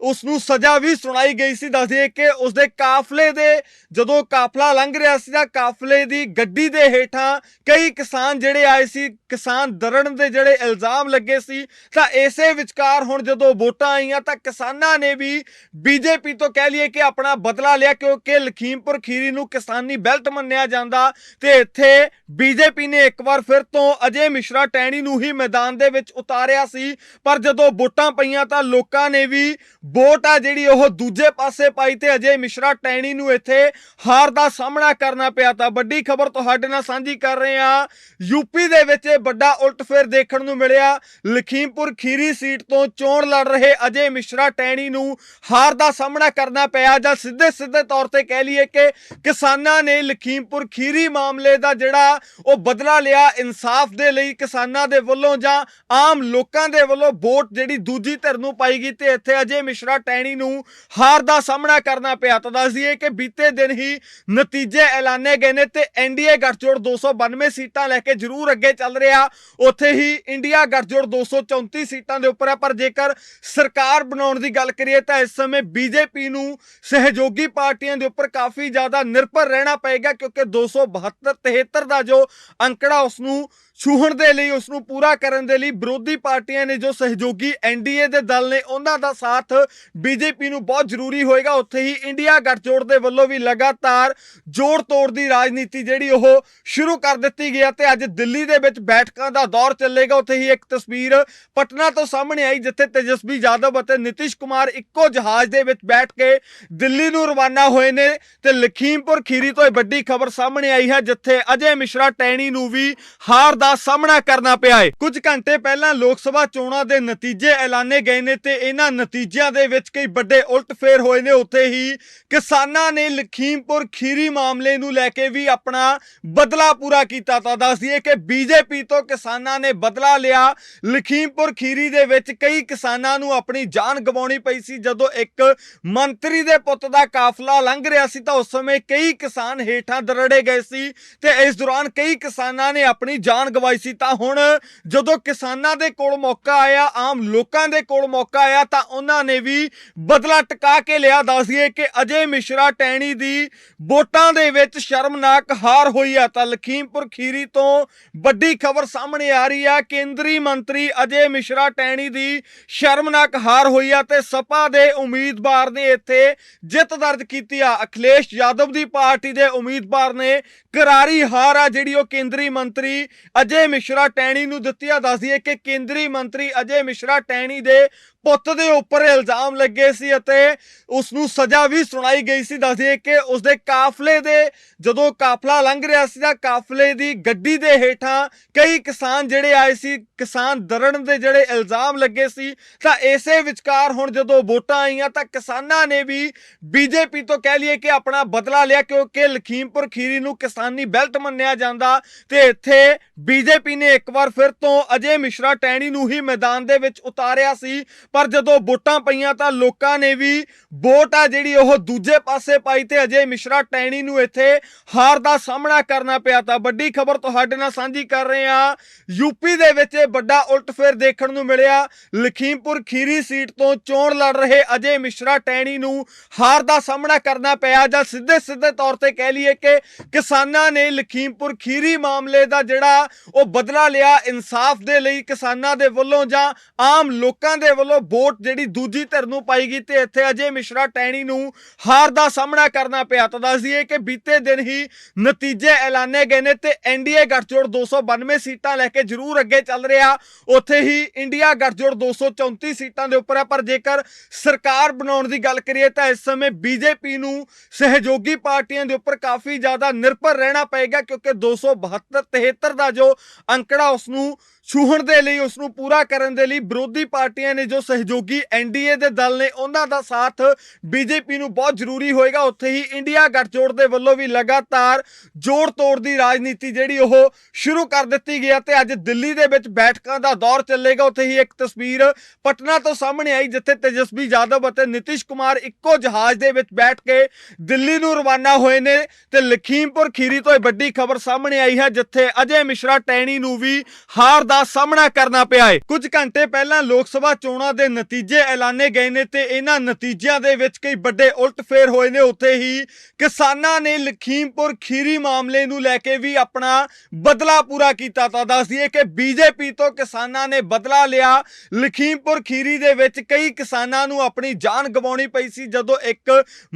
ਉਸ ਨੂੰ ਸਜ਼ਾ ਵੀ ਸੁਣਾਈ ਗਈ ਸੀ। ਦੱਸ ਕਿ ਉਸ ਦੇ ਕਾਫਲੇ ਦੇ ਜਦੋਂ ਕਾਫਲਾ ਲੰਘ ਰਿਹਾ ਸੀ ਤਾਂ ਕਾਫਲੇ ਦੀ ਗੱਡੀ ਦੇ ਹੇਠਾਂ ਕਈ ਕਿਸਾਨ ਜਿਹੜੇ ਆਏ ਸੀ, ਕਿਸਾਨ ਦਰੜਨ ਦੇ ਜਿਹੜੇ ਇਲਜ਼ਾਮ ਲੱਗੇ ਸੀ, ਤਾਂ ਇਸੇ ਵਿਚਕਾਰ ਹੁਣ ਜਦੋਂ ਵੋਟਾਂ ਆਈਆਂ ਤਾਂ ਕਿਸਾਨਾਂ ਨੇ ਵੀ ਬੀਜੇਪੀ ਤੋਂ ਕਹਿ ਲਈਏ ਕਿ ਆਪਣਾ ਬਦਲਾ ਲਿਆ ਕਿਉਂਕਿ ਲਖੀਮਪੁਰ ਖੀਰੀ ਨੂੰ ਕਿਸਾਨੀ ਬੈਲਟ ਮੰਨਿਆ ਜਾਂਦਾ ਤੇ ਇੱਥੇ ਬੀਜੇਪੀ ਨੇ ਇੱਕ ਵਾਰ ਫਿਰ ਤੋਂ ਅਜੇ ਮਿਸ਼ਰਾ ਟੈਣੀ ਨੂੰ ਹੀ ਮੈਦਾਨ ਦੇ ਵਿੱਚ ਉਤਾਰਿਆ ਸੀ। ਪਰ ਜਦੋਂ ਵੋਟਾਂ ਪਈਆਂ ਤਾਂ ਲੋਕਾਂ ਨੇ ਵੀ ਵੋਟ ਆ ਜਿਹੜੀ ਉਹ ਦੂਜੇ ਪਾਸੇ ਪਾਈ ਤੇ ਅਜੇ ਮਿਸ਼ਰਾ ਟੈਣੀ ਨੂੰ ਇੱਥੇ ਹਾਰ ਦਾ ਸਾਹਮਣਾ ਕਰਨਾ ਪਿਆ ਤਾਂ ਵੱਡੀ ਖਬਰ ਤੁਹਾਡੇ ਨਾਲ ਸਾਂਝੀ ਕਰ ਰਹੇ ਹਾਂ। ਯੂਪੀ ਦੇ ਵਿੱਚ ਇਹ ਵੱਡਾ ਉਲਟਫੇਰ ਦੇਖਣ ਨੂੰ ਮਿਲਿਆ। ਲਖੀਮਪੁਰ ਖੀਰੀ ਸੀਟ ਤੋਂ ਚੋਣ ਲੜ ਰਹੇ ਅਜੇ ਮਿਸ਼ਰਾ ਟੈਣੀ ਨੂੰ ਹਾਰ ਦਾ ਸਾਹਮਣਾ ਕਰਨਾ ਪਿਆ ਜਾਂ ਸਿੱਧੇ ਸਿੱਧੇ ਤੌਰ ਤੇ ਕਹਿ ਲਈਏ ਕਿ ਕਿਸਾਨਾਂ ਨੇ ਲਖੀਮਪੁਰ ਖੀਰੀ ਮਾਮਲੇ ਦਾ ਜਿਹੜਾ ਉਹ ਬਦਲਾ ਲਿਆ। ਇਨਸਾਫ ਦੇ ਲਈ ਕਿਸਾਨਾਂ ਦੇ ਵੱਲੋਂ ਜਾਂ ਆਮ ਲੋਕਾਂ ਦੇ ਵੱਲੋਂ ਵੋਟ ਜਿਹੜੀ ਦੂਜੀ ਧਿਰ ਨੂੰ ਪਾਈ ਗਈ ਤੇ ਇੱਥੇ ਅਜੇ ਮਿਸ਼ਰਾ ਟੈਣੀ ਨੂੰ ਹਾਰ ਦਾ ਸਾਹਮਣਾ ਕਰਨਾ ਪਿਆ। ਤਾਂ ਦੱਸ ਦਈਏ ਕਿ ਬੀਤੇ ਦਿਨ ਹੀ ਨਤੀਜੇ ਐਲਾਨੇ ਗਏ ਨੇ ਤੇ ਐਨਡੀਏ ਗੱਠਜੋੜ 292 ਸੀਟਾਂ ਲੈ ਕੇ ਜ਼ਰੂਰ ਅੱਗੇ ਚੱਲ ਰਿਹਾ। ਉੱਥੇ ਹੀ ਇੰਡੀਆ ਗੱਠਜੋੜ 234 ਸੀਟਾਂ ਦੇ ਉੱਪਰ ਹੈ। ਪਰ ਜੇਕਰ ਸਰਕਾਰ ਬਣਾਉਣ ਦੀ ਗੱਲ ਕਰੀਏ ਤਾਂ ਇਸ ਸਮੇਂ ਬੀਜੇਪੀ ਨੂੰ ਸਹਿਯੋਗੀ ਪਾਰਟੀਆਂ ਦੇ ਉੱਪਰ ਕਾਫੀ ਜ਼ਿਆਦਾ ਨਿਰਭਰ ਰਹਿਣਾ ਪਏਗਾ ਕਿਉਂਕਿ 272 73 ਦਾ ਜੋ ਅੰਕੜਾ ਉਸ ਨੂੰ ਛੂਹਣ ਦੇ ਲਈ ਉਸ ਨੂੰ ਪੂਰਾ ਕਰਨ ਦੇ ਲਈ ਵਿਰੋਧੀ ਪਾਰਟੀਆਂ ਨੇ ਜੋ ਸਹਿਯੋਗੀ ਐਨਡੀਏ ਦੇ ਦਲ ਨੇ, ਉਹਨਾਂ ਦਾ ਸਾਥ ਬੀਜੇਪੀ ਨੂੰ ਬਹੁਤ ਜ਼ਰੂਰੀ ਹੋਏਗਾ। ਉੱਥੇ ਹੀ ਇੰਡੀਆ ਗੱਠਜੋੜ ਦੇ ਵੱਲੋਂ ਵੀ ਲਗਾਤਾਰ ਜੋੜ ਤੋੜ ਦੀ ਰਾਜਨੀਤੀ ਜਿਹੜੀ ਉਹ ਸ਼ੁਰੂ ਕਰ ਦਿੱਤੀ ਗਿਆ ਤੇ ਅੱਜ ਦਿੱਲੀ ਦੇ ਵਿੱਚ ਬੈਠਕਾਂ ਦਾ ਦੌਰ ਚੱਲੇਗਾ। ਉੱਥੇ ਹੀ ਇੱਕ ਤਸਵੀਰ ਪਟਨਾ ਤੋਂ ਸਾਹਮਣੇ ਆਈ, ਜਿੱਥੇ ਤੇਜਸਵੀ ਯਾਦਵ ਅਤੇ ਨਿਤਿਸ਼ ਕੁਮਾਰ ਇੱਕੋ ਜਹਾਜ਼ ਦੇ ਵਿੱਚ ਬੈਠ ਕੇ ਦਿੱਲੀ ਨੂੰ ਰਵਾਨਾ ਹੋਏ ਨੇ ਤੇ ਲਖੀਮਪੁਰ ਖੀਰੀ ਤੋਂ ਇਹ ਵੱਡੀ ਖਬਰ ਸਾਹਮਣੇ ਆਈ ਹੈ, ਜਿੱਥੇ ਅਜੇ ਮਿਸ਼ਰਾ ਟੈਣੀ ਨੂੰ ਵੀ ਹਾਰ ਦਾ ਸਾਹਮਣਾ ਕਰਨਾ ਪਿਆ ਹੈ ਕੁਝ ਘੰਟੇ ਪਹਿਲਾਂ ਲੋਕ ਸਭਾ ਚੋਣਾਂ ਦੇ ਨਤੀਜੇ ਐਲਾਨੇ ਗਏ ਨੇ ਤੇ ਇਹਨਾਂ ਨਤੀਜਿਆਂ ਦੇ ਵਿੱਚ ਕਈ ਵੱਡੇ ਉਲਟਫੇਰ ਹੋਏ ਨੇ। ਉੱਥੇ ਹੀ ਕਿਸਾਨਾਂ ਨੇ ਲਖੀਮਪੁਰ ਖੀਰੀ ਮਾਮਲੇ ਨੂੰ ਲੈ ਕੇ ਵੀ ਆਪਣਾ ਬਦਲਾ ਪੂਰਾ ਕੀਤਾ ਤਾਂ ਦੱਸ ਦਈਏ ਕਿ ਬੀਜੇਪੀ ਤੋਂ ਕਿਸਾਨਾਂ ਨੇ ਬਦਲਾ ਲਿਆ। ਲਖੀਮਪੁਰ ਖੀਰੀ ਦੇ ਵਿੱਚ ਕਈ ਕਿਸਾਨਾਂ ਨੂੰ ਆਪਣੀ ਜਾਨ ਗਵਾਉਣੀ ਪਈ ਸੀ। ਜਦੋਂ ਇੱਕ ਮੰਤਰੀ ਦੇ ਪੁੱਤ ਦਾ ਕਾਫਲਾ ਲੰਘ ਰਿਹਾ ਸੀ ਤਾਂ ਉਸ ਸਮੇਂ ਕਈ ਕਿਸਾਨ ਹੇਠਾਂ ਦਰੜੇ ਗਏ ਸੀ ਤੇ ਇਸ ਦੌਰਾਨ ਕਈ ਕਿਸਾਨਾਂ ਨੇ ਆਪਣੀ ਜਾਨ ਗਵਾਈ ਸੀ, ਤਾਂ ਹੁਣ ਜਦੋਂ ਕਿਸਾਨਾਂ ਦੇ ਕੋਲ ਮੌਕਾ ਆਇਆ, ਆਮ ਲੋਕਾਂ ਦੇ ਕੋਲ ਮੌਕਾ ਆਇਆ, ਤਾਂ ਉਹਨਾਂ ਨੇ ਵੀ ਬਦਲਾ ਟਿਕਾ ਕੇ ਲਿਆ। ਦੱਸ ਦਈਏ ਕਿ ਅਜੇ ਮਿਸ਼ਰਾ ਟੈਣੀ ਦੀ ਵੋਟਾਂ ਦੇ ਵਿੱਚ ਸ਼ਰਮਨਾਕ ਹਾਰ ਹੋਈ ਹੈ ਤਾਂ ਲਖੀਮਪੁਰ ਖੀਰੀ ਤੋਂ ਵੱਡੀ ਖਬਰ ਸਾਹਮਣੇ ਆ ਰਹੀ ਆ। ਕੇਂਦਰੀ ਮੰਤਰੀ ਅਜੇ ਮਿਸ਼ਰਾ ਟੈਣੀ ਦੀ ਸ਼ਰਮਨਾਕ ਹਾਰ ਹੋਈ ਹੈ ਤੇ ਸਪਾ ਦੇ ਉਮੀਦਵਾਰ ਨੇ ਇੱਥੇ ਜਿੱਤ ਦਰਜ ਕੀਤੀ ਆ। ਅਖਿਲੇਸ਼ ਯਾਦਵ ਦੀ ਪਾਰਟੀ ਦੇ ਉਮੀਦਵਾਰ ਨੇ ਕਰਾਰੀ ਹਾਰ ਆ, ਜਿਹੜੀ ਉਹ ਕੇਂਦਰੀ ਮੰਤਰੀ ਅਜੇ ਮਿਸ਼ਰਾ ਟੈਣੀ ਨੂੰ ਦਿੱਤੀਆਂ ਦੱਸਦੀ ਹੈ ਕਿ ਕੇਂਦਰੀ ਮੰਤਰੀ ਅਜੇ ਮਿਸ਼ਰਾ ਟੈਣੀ ਦੇ ਪੁੱਤ ਦੇ ਉੱਪਰ ਇਲਜ਼ਾਮ ਲੱਗੇ ਸੀ ਅਤੇ ਉਸ ਨੂੰ ਸਜ਼ਾ ਵੀ ਸੁਣਾਈ ਗਈ ਸੀ। ਦੱਸ ਕਿ ਉਸ ਦੇ ਕਾਫਲੇ ਦੇ ਜਦੋਂ ਕਾਫਲਾ ਲੰਘ ਰਿਹਾ ਸੀ ਤਾਂ ਕਾਫਲੇ ਦੀ ਗੱਡੀ ਦੇ ਹੇਠਾਂ ਕਈ ਕਿਸਾਨ ਜਿਹੜੇ ਆਏ ਸੀ, ਕਿਸਾਨ ਦਰੜਨ ਦੇ ਜਿਹੜੇ ਇਲਜ਼ਾਮ ਲੱਗੇ ਸੀ, ਤਾਂ ਇਸੇ ਵਿਚਕਾਰ ਹੁਣ ਜਦੋਂ ਵੋਟਾਂ ਆਈਆਂ ਤਾਂ ਕਿਸਾਨਾਂ ਨੇ ਵੀ ਬੀਜੇਪੀ ਤੋਂ ਕਹਿ ਲਈਏ ਕਿ ਆਪਣਾ ਬਦਲਾ ਲਿਆ ਕਿਉਂਕਿ ਲਖੀਮਪੁਰ ਖੀਰੀ ਨੂੰ ਕਿਸਾਨੀ ਬੈਲਟ ਮੰਨਿਆ ਜਾਂਦਾ ਤੇ ਇੱਥੇ ਬੀਜੇਪੀ ਨੇ ਇੱਕ ਵਾਰ ਫਿਰ ਤੋਂ ਅਜੇ ਮਿਸ਼ਰਾ ਟੈਣੀ ਨੂੰ ਹੀ ਮੈਦਾਨ ਦੇ ਵਿੱਚ ਉਤਾਰਿਆ ਸੀ। ਪਰ ਜਦੋਂ ਵੋਟਾਂ ਪਈਆਂ ਤਾਂ ਲੋਕਾਂ ਨੇ ਵੀ ਵੋਟ ਆ ਜਿਹੜੀ ਉਹ ਦੂਜੇ ਪਾਸੇ ਪਾਈ ਤੇ ਅਜੇ ਮਿਸ਼ਰਾ ਟੈਣੀ ਨੂੰ ਇੱਥੇ ਹਾਰ ਦਾ ਸਾਹਮਣਾ ਕਰਨਾ ਪਿਆ ਤਾਂ ਵੱਡੀ ਖਬਰ ਤੁਹਾਡੇ ਨਾਲ ਸਾਂਝੀ ਕਰ ਰਹੇ ਹਾਂ। ਯੂਪੀ ਦੇ ਵਿੱਚ ਇਹ ਵੱਡਾ ਉਲਟਫੇਰ ਦੇਖਣ ਨੂੰ ਮਿਲਿਆ। ਲਖੀਮਪੁਰ ਖੀਰੀ ਸੀਟ ਤੋਂ ਚੋਣ ਲੜ ਰਹੇ ਅਜੇ ਮਿਸ਼ਰਾ ਟੈਣੀ ਨੂੰ ਹਾਰ ਦਾ ਸਾਹਮਣਾ ਕਰਨਾ ਪਿਆ ਜਾਂ ਸਿੱਧੇ ਸਿੱਧੇ ਤੌਰ ਤੇ ਕਹਿ ਲਈਏ ਕਿ ਕਿਸਾਨਾਂ ਨੇ ਲਖੀਮਪੁਰ ਖੀਰੀ ਮਾਮਲੇ ਦਾ ਜਿਹੜਾ ਉਹ ਬਦਲਾ ਲਿਆ। ਇਨਸਾਫ ਦੇ ਲਈ ਕਿਸਾਨਾਂ ਦੇ ਵੱਲੋਂ ਜਾਂ ਆਮ ਲੋਕਾਂ ਦੇ ਵੱਲੋਂ ਵੋਟ ਜਿਹੜੀ ਦੂਜੀ ਧਿਰ ਨੂੰ ਪਾਈ ਗਈ ਤੇ ਇੱਥੇ ਅਜੇ ਮਿਸ਼ਰਾ ਟੈਣੀ ਨੂੰ ਹਾਰ ਦਾ ਸਾਹਮਣਾ ਕਰਨਾ ਪਿਆ। ਤਾਂ ਦੱਸ ਦਈਏ ਕਿ ਬੀਤੇ ਦਿਨ ਹੀ ਨਤੀਜੇ ਐਲਾਨੇ ਗਏ ਨੇ ਤੇ ਐਨਡੀਏ ਗੱਠਜੋੜ 292 ਸੀਟਾਂ ਲੈ ਕੇ ਜ਼ਰੂਰ ਅੱਗੇ ਚੱਲ ਰਿਹਾ। ਉੱਥੇ ਹੀ ਇੰਡੀਆ ਗੱਠਜੋੜ 234 ਸੀਟਾਂ ਦੇ ਉੱਪਰ ਹੈ। ਪਰ ਜੇਕਰ ਸਰਕਾਰ ਬਣਾਉਣ ਦੀ ਗੱਲ ਕਰੀਏ ਤਾਂ ਇਸ ਸਮੇਂ ਬੀਜੇਪੀ ਨੂੰ ਸਹਿਯੋਗੀ ਪਾਰਟੀਆਂ ਦੇ ਉੱਪਰ ਕਾਫੀ ਜ਼ਿਆਦਾ ਨਿਰਭਰ ਰਹਿਣਾ ਪਏਗਾ ਕਿਉਂਕਿ 272 73 ਦਾ ਜੋ ਅੰਕੜਾ ਉਸ ਨੂੰ ਛੂਹਣ ਦੇ ਲਈ ਉਸ ਨੂੰ ਪੂਰਾ ਕਰਨ ਦੇ ਲਈ ਵਿਰੋਧੀ ਪਾਰਟੀਆਂ ਨੇ ਜੋ ਸਹਿਯੋਗੀ ਐਨਡੀਏ ਦੇ ਦਲ ਨੇ, ਉਹਨਾਂ ਦਾ ਸਾਥ ਬੀਜੇਪੀ ਨੂੰ ਬਹੁਤ ਜ਼ਰੂਰੀ ਹੋਏਗਾ। ਉੱਥੇ ਹੀ ਇੰਡੀਆ ਗੱਠਜੋੜ ਦੇ ਵੱਲੋਂ ਵੀ ਲਗਾਤਾਰ ਜੋੜ ਤੋੜ ਦੀ ਰਾਜਨੀਤੀ ਜਿਹੜੀ ਉਹ ਸ਼ੁਰੂ ਕਰ ਦਿੱਤੀ ਗਿਆ ਤੇ ਅੱਜ ਦਿੱਲੀ ਦੇ ਵਿੱਚ ਬੈਠਕਾਂ ਦਾ ਦੌਰ ਚੱਲੇਗਾ। ਉੱਥੇ ਹੀ ਇੱਕ ਤਸਵੀਰ ਪਟਨਾ ਤੋਂ ਸਾਹਮਣੇ ਆਈ, ਜਿੱਥੇ ਤੇਜਸਵੀ ਯਾਦਵ ਅਤੇ ਨਿਤਿਸ਼ ਕੁਮਾਰ ਇੱਕੋ ਜਹਾਜ਼ ਦੇ ਵਿੱਚ ਬੈਠ ਕੇ ਦਿੱਲੀ ਨੂੰ ਰਵਾਨਾ ਹੋਏ ਨੇ ਤੇ ਲਖੀਮਪੁਰ ਖੀਰੀ ਤੋਂ ਇਹ ਵੱਡੀ ਖਬਰ ਸਾਹਮਣੇ ਆਈ ਹੈ, ਜਿੱਥੇ ਅਜੇ ਮਿਸ਼ਰਾ ਟੈਣੀ ਨੂੰ ਵੀ ਹਾਰ ਦਾ ਸਾਹਮਣਾ ਕਰਨਾ ਪਿਆ ਹੈ ਕੁਝ ਘੰਟੇ ਪਹਿਲਾਂ ਲੋਕ ਸਭਾ ਚੋਣਾਂ ਦੇ ਨਤੀਜੇ ਐਲਾਨੇ ਗਏ ਨੇ ਤੇ ਇਹਨਾਂ ਨਤੀਜਿਆਂ ਦੇ ਵਿੱਚ ਕਈ ਵੱਡੇ ਉਲਟਫੇਰ ਹੋਏ ਨੇ। ਉੱਥੇ ਹੀ ਕਿਸਾਨਾਂ ਨੇ ਲਖੀਮਪੁਰ ਖੀਰੀ ਮਾਮਲੇ ਨੂੰ ਲੈ ਕੇ ਵੀ ਆਪਣਾ ਬਦਲਾ ਪੂਰਾ ਕੀਤਾ ਤਾਂ ਦੱਸ ਦਈਏ ਕਿ ਬੀਜੇਪੀ ਤੋਂ ਕਿਸਾਨਾਂ ਨੇ ਬਦਲਾ ਲਿਆ। ਲਖੀਮਪੁਰ ਖੀਰੀ ਦੇ ਵਿੱਚ ਕਈ ਕਿਸਾਨਾਂ ਨੂੰ ਆਪਣੀ ਜਾਨ ਗਵਾਉਣੀ ਪਈ ਸੀ। ਜਦੋਂ ਇੱਕ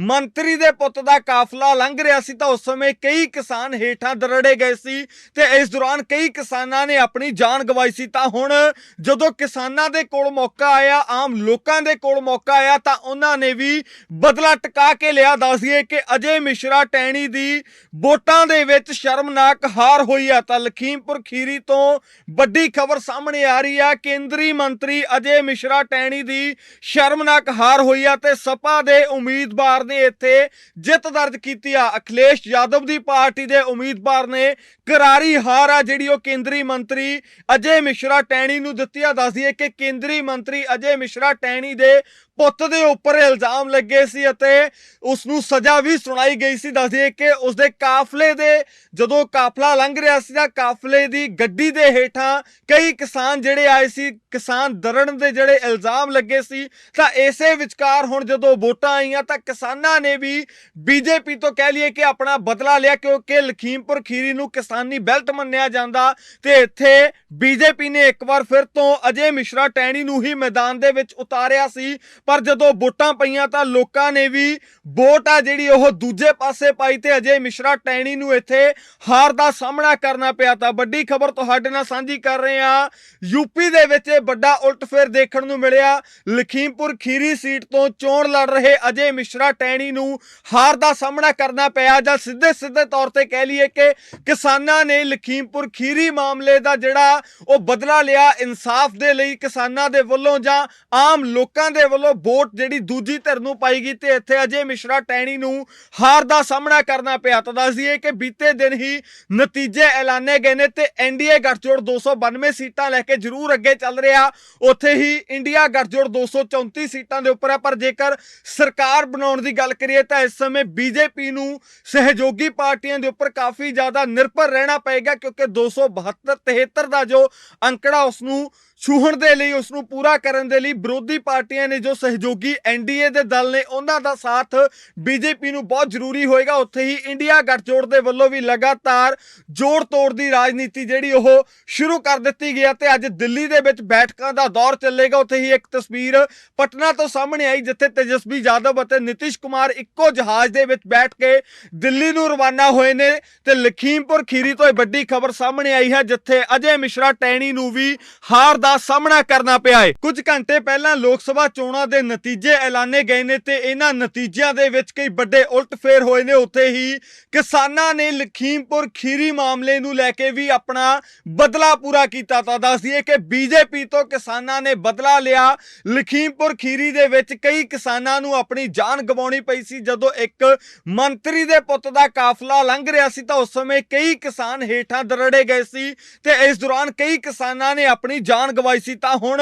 ਮੰਤਰੀ ਦੇ ਪੁੱਤ ਦਾ ਕਾਫਲਾ ਲੰਘ ਰਿਹਾ ਸੀ ਤਾਂ ਉਸ ਸਮੇਂ ਕਈ ਕਿਸਾਨ ਹੇਠਾਂ ਦਰੜੇ ਗਏ ਸੀ ਤੇ ਇਸ ਦੌਰਾਨ ਕਈ ਕਿਸਾਨਾਂ ਨੇ ਆਪਣੀ ਜਾਨ ਗਵਾਈ ਸੀ, ਤਾਂ ਹੁਣ ਜਦੋਂ ਕਿਸਾਨਾਂ ਦੇ ਕੋਲ ਮੌਕਾ ਆਇਆ, ਆਮ ਲੋਕਾਂ ਦੇ ਕੋਲ ਮੌਕਾ ਆਇਆ, ਤਾਂ ਉਹਨਾਂ ਨੇ ਵੀ ਬਦਲਾ ਟਿਕਾ ਕੇ ਲਿਆ। ਦੱਸ ਦਈਏ ਕਿ ਅਜੇ ਮਿਸ਼ਰਾ ਟੈਣੀ ਦੀ ਵੋਟਾਂ ਦੇ ਵਿੱਚ ਸ਼ਰਮਨਾਕ ਹਾਰ ਹੋਈ ਹੈ ਤਾਂ ਲਖੀਮਪੁਰ ਖੀਰੀ ਤੋਂ ਵੱਡੀ ਖਬਰ ਸਾਹਮਣੇ ਆ ਰਹੀ ਆ। ਕੇਂਦਰੀ ਮੰਤਰੀ ਅਜੇ ਮਿਸ਼ਰਾ ਟੈਣੀ ਦੀ ਸ਼ਰਮਨਾਕ ਹਾਰ ਹੋਈ ਹੈ ਤੇ ਸਪਾ ਦੇ ਉਮੀਦਵਾਰ ਨੇ ਇੱਥੇ ਜਿੱਤ ਦਰਜ ਕੀਤੀ ਆ। ਅਖਿਲੇਸ਼ ਯਾਦਵ ਦੀ ਪਾਰਟੀ ਦੇ ਉਮੀਦਵਾਰ ਨੇ ਕਰਾਰੀ ਹਾਰ ਆ, ਜਿਹੜੀ ਉਹ ਕੇਂਦਰੀ ਮੰਤਰੀ ਅਜੇ ਮਿਸ਼ਰਾ ਟੈਣੀ ਨੂੰ ਦਿੱਤੀ ਆ ਹੈ ਕਿ ਕੇਂਦਰੀ ਮੰਤਰੀ ਅਜੇ ਮਿਸ਼ਰਾ ਟੈਣੀ ਦੇ ਪੁੱਤ ਦੇ ਉੱਪਰ ਇਲਜ਼ਾਮ ਲੱਗੇ ਸੀ ਅਤੇ ਉਸ ਨੂੰ ਸਜ਼ਾ ਵੀ ਸੁਣਾਈ ਗਈ ਸੀ। ਦੱਸਦੀਏ ਕਿ ਉਸ ਦੇ ਕਾਫਲੇ ਦੇ ਜਦੋਂ ਕਾਫਲਾ ਲੰਘ ਰਿਹਾ ਸੀ ਤਾਂ ਕਾਫਲੇ ਦੀ ਗੱਡੀ ਦੇ ਹੇਠਾਂ ਕਈ ਕਿਸਾਨ ਜਿਹੜੇ ਆਏ ਸੀ, ਕਿਸਾਨ ਦਰੜਨ ਦੇ ਜਿਹੜੇ ਇਲਜ਼ਾਮ ਲੱਗੇ ਸੀ, ਤਾਂ ਇਸੇ ਵਿਚਕਾਰ ਹੁਣ ਜਦੋਂ ਵੋਟਾਂ ਆਈਆਂ ਤਾਂ ਕਿਸਾਨਾਂ ਨੇ ਵੀ ਬੀਜੇਪੀ ਤੋਂ ਕਹਿ ਲਈਏ ਕਿ ਆਪਣਾ ਬਦਲਾ ਲਿਆ ਕਿਉਂਕਿ ਲਖੀਮਪੁਰ ਖੀਰੀ ਨੂੰ ਕਿਸਾਨੀ ਬੈਲਟ ਮੰਨਿਆ ਜਾਂਦਾ ਤੇ ਇੱਥੇ ਬੀਜੇਪੀ ਨੇ ਇੱਕ ਵਾਰ ਫਿਰ ਤੋਂ ਅਜੇ ਮਿਸ਼ਰਾ ਟੈਣੀ ਨੂੰ ਹੀ ਮੈਦਾਨ ਦੇ ਵਿੱਚ ਉਤਾਰਿਆ ਸੀ। ਪਰ ਜਦੋਂ ਵੋਟਾਂ ਪਈਆਂ ਤਾਂ ਲੋਕਾਂ ਨੇ ਵੀ ਵੋਟ ਆ ਜਿਹੜੀ ਉਹ ਦੂਜੇ ਪਾਸੇ ਪਾਈ ਤੇ ਅਜੇ ਮਿਸ਼ਰਾ ਟੈਣੀ ਨੂੰ ਇੱਥੇ ਹਾਰ ਦਾ ਸਾਹਮਣਾ ਕਰਨਾ ਪਿਆ ਤਾਂ ਵੱਡੀ ਖਬਰ ਤੁਹਾਡੇ ਨਾਲ ਸਾਂਝੀ ਕਰ ਰਹੇ ਹਾਂ। ਯੂਪੀ ਦੇ ਵਿੱਚ ਇਹ ਵੱਡਾ ਉਲਟਫੇਰ ਦੇਖਣ ਨੂੰ ਮਿਲਿਆ। ਲਖੀਮਪੁਰ ਖੀਰੀ ਸੀਟ ਤੋਂ ਚੋਣ ਲੜ ਰਹੇ ਅਜੇ ਮਿਸ਼ਰਾ ਟੈਣੀ ਨੂੰ ਹਾਰ ਦਾ ਸਾਹਮਣਾ ਕਰਨਾ ਪਿਆ ਜਾਂ ਸਿੱਧੇ ਸਿੱਧੇ ਤੌਰ ਤੇ ਕਹਿ ਲਈਏ ਕਿ ਕਿਸਾਨਾਂ ਨੇ ਲਖੀਮਪੁਰ ਖੀਰੀ ਮਾਮਲੇ ਦਾ ਜਿਹੜਾ ਉਹ ਬਦਲਾ ਲਿਆ। ਇਨਸਾਫ ਦੇ ਲਈ ਕਿਸਾਨਾਂ ਦੇ ਵੱਲੋਂ ਜਾਂ ਆਮ ਲੋਕਾਂ ਦੇ ਵੱਲੋਂ ਵੋਟ ਜਿਹੜੀ ਦੂਜੀ ਧਿਰ ਨੂੰ ਪਾਈ ਗਈ ਤੇ ਇੱਥੇ ਅਜੇ ਮਿਸ਼ਰਾ ਟੈਣੀ ਨੂੰ ਹਾਰ ਦਾ ਸਾਹਮਣਾ ਕਰਨਾ ਪਿਆ। ਤਾਂ ਦੱਸ ਦਈਏ ਕਿ ਬੀਤੇ ਦਿਨ ਹੀ ਨਤੀਜੇ ਐਲਾਨੇ ਗਏ ਨੇ ਤੇ ਐਨਡੀਏ ਗੱਠਜੋੜ 292 ਸੀਟਾਂ ਲੈ ਕੇ ਜ਼ਰੂਰ ਅੱਗੇ ਚੱਲ ਰਿਹਾ। ਉੱਥੇ ਹੀ ਇੰਡੀਆ ਗੱਠਜੋੜ 234 ਸੀਟਾਂ ਦੇ ਉੱਪਰ ਹੈ, ਪਰ ਜੇਕਰ ਸਰਕਾਰ ਬਣਾਉਣ ਦੀ ਗੱਲ ਕਰੀਏ ਤਾਂ ਇਸ ਸਮੇਂ ਬੀਜੇਪੀ ਨੂੰ ਸਹਿਯੋਗੀ ਪਾਰਟੀਆਂ ਦੇ ਉੱਪਰ ਕਾਫੀ ਜ਼ਿਆਦਾ ਨਿਰਭਰ ਰਹਿਣਾ ਪਏਗਾ, ਕਿਉਂਕਿ 272 73 ਦਾ ਜੋ ਅੰਕੜਾ ਉਸ ਨੂੰ ਛੂਹਣ ਦੇ ਲਈ ਉਸ ਨੂੰ ਪੂਰਾ ਕਰਨ ਦੇ ਲਈ ਵਿਰੋਧੀ ਪਾਰਟੀਆਂ ਨੇ ਜੋ ਸਹਿਯੋਗੀ ਐਨਡੀਏ ਦੇ ਦਲ ਨੇ, ਉਹਨਾਂ ਦਾ ਸਾਥ ਬੀਜੇਪੀ ਨੂੰ ਬਹੁਤ ਜ਼ਰੂਰੀ ਹੋਏਗਾ। ਉੱਥੇ ਹੀ ਇੰਡੀਆ ਗੱਠਜੋੜ ਦੇ ਵੱਲੋਂ ਵੀ ਲਗਾਤਾਰ ਜੋੜ ਤੋੜ ਦੀ ਰਾਜਨੀਤੀ ਜਿਹੜੀ ਉਹ ਸ਼ੁਰੂ ਕਰ ਦਿੱਤੀ ਗਿਆ ਤੇ ਅੱਜ ਦਿੱਲੀ ਦੇ ਵਿੱਚ ਬੈਠਕਾਂ ਦਾ ਦੌਰ ਚੱਲੇਗਾ। ਉੱਥੇ ਹੀ ਇੱਕ ਤਸਵੀਰ ਪਟਨਾ ਤੋਂ ਸਾਹਮਣੇ ਆਈ, ਜਿੱਥੇ ਤੇਜਸਵੀ ਯਾਦਵ ਅਤੇ ਨਿਤਿਸ਼ ਕੁਮਾਰ ਇੱਕੋ ਜਹਾਜ਼ ਦੇ ਵਿੱਚ ਬੈਠ ਕੇ ਦਿੱਲੀ ਨੂੰ ਰਵਾਨਾ ਹੋਏ ਨੇ ਤੇ ਲਖੀਮਪੁਰ ਖੀਰੀ ਤੋਂ ਇਹ ਵੱਡੀ ਖਬਰ ਸਾਹਮਣੇ ਆਈ ਹੈ, ਜਿੱਥੇ ਅਜੇ ਮਿਸ਼ਰਾ ਟੈਣੀ ਨੂੰ ਵੀ ਹਾਰ ਦਾ ਸਾਹਮਣਾ ਕਰਨਾ ਪਿਆ ਹੈ ਕੁਝ ਘੰਟੇ ਪਹਿਲਾਂ ਲੋਕ ਸਭਾ ਚੋਣਾਂ ਦੇ ਨਤੀਜੇ ਐਲਾਨੇ ਗਏ ਨੇ ਤੇ ਇਹਨਾਂ ਨਤੀਜਿਆਂ ਦੇ ਵਿੱਚ ਕਈ ਵੱਡੇ ਉਲਟਫੇਰ ਹੋਏ ਨੇ। ਉੱਥੇ ਹੀ ਕਿਸਾਨਾਂ ਨੇ ਲਖੀਮਪੁਰ ਖੀਰੀ ਮਾਮਲੇ ਨੂੰ ਲੈ ਕੇ ਵੀ ਆਪਣਾ ਬਦਲਾ ਪੂਰਾ ਕੀਤਾ ਤਾਂ ਦੱਸ ਦਈਏ ਕਿ ਬੀਜੇਪੀ ਤੋਂ ਕਿਸਾਨਾਂ ਨੇ ਬਦਲਾ ਲਿਆ। ਲਖੀਮਪੁਰ ਖੀਰੀ ਦੇ ਵਿੱਚ ਕਈ ਕਿਸਾਨਾਂ ਨੂੰ ਆਪਣੀ ਜਾਨ ਗਵਾਉਣੀ ਪਈ ਸੀ। ਜਦੋਂ ਇੱਕ ਮੰਤਰੀ ਦੇ ਪੁੱਤ ਦਾ ਕਾਫਲਾ ਲੰਘ ਰਿਹਾ ਸੀ ਤਾਂ ਉਸ ਸਮੇਂ ਕਈ ਕਿਸਾਨ ਹੇਠਾਂ ਦਰੜੇ ਗਏ ਸੀ ਤੇ ਇਸ ਦੌਰਾਨ ਕਈ ਕਿਸਾਨਾਂ ਨੇ ਆਪਣੀ ਜਾਨ ਗਵਾਈ ਸੀ ਤਾਂ ਹੁਣ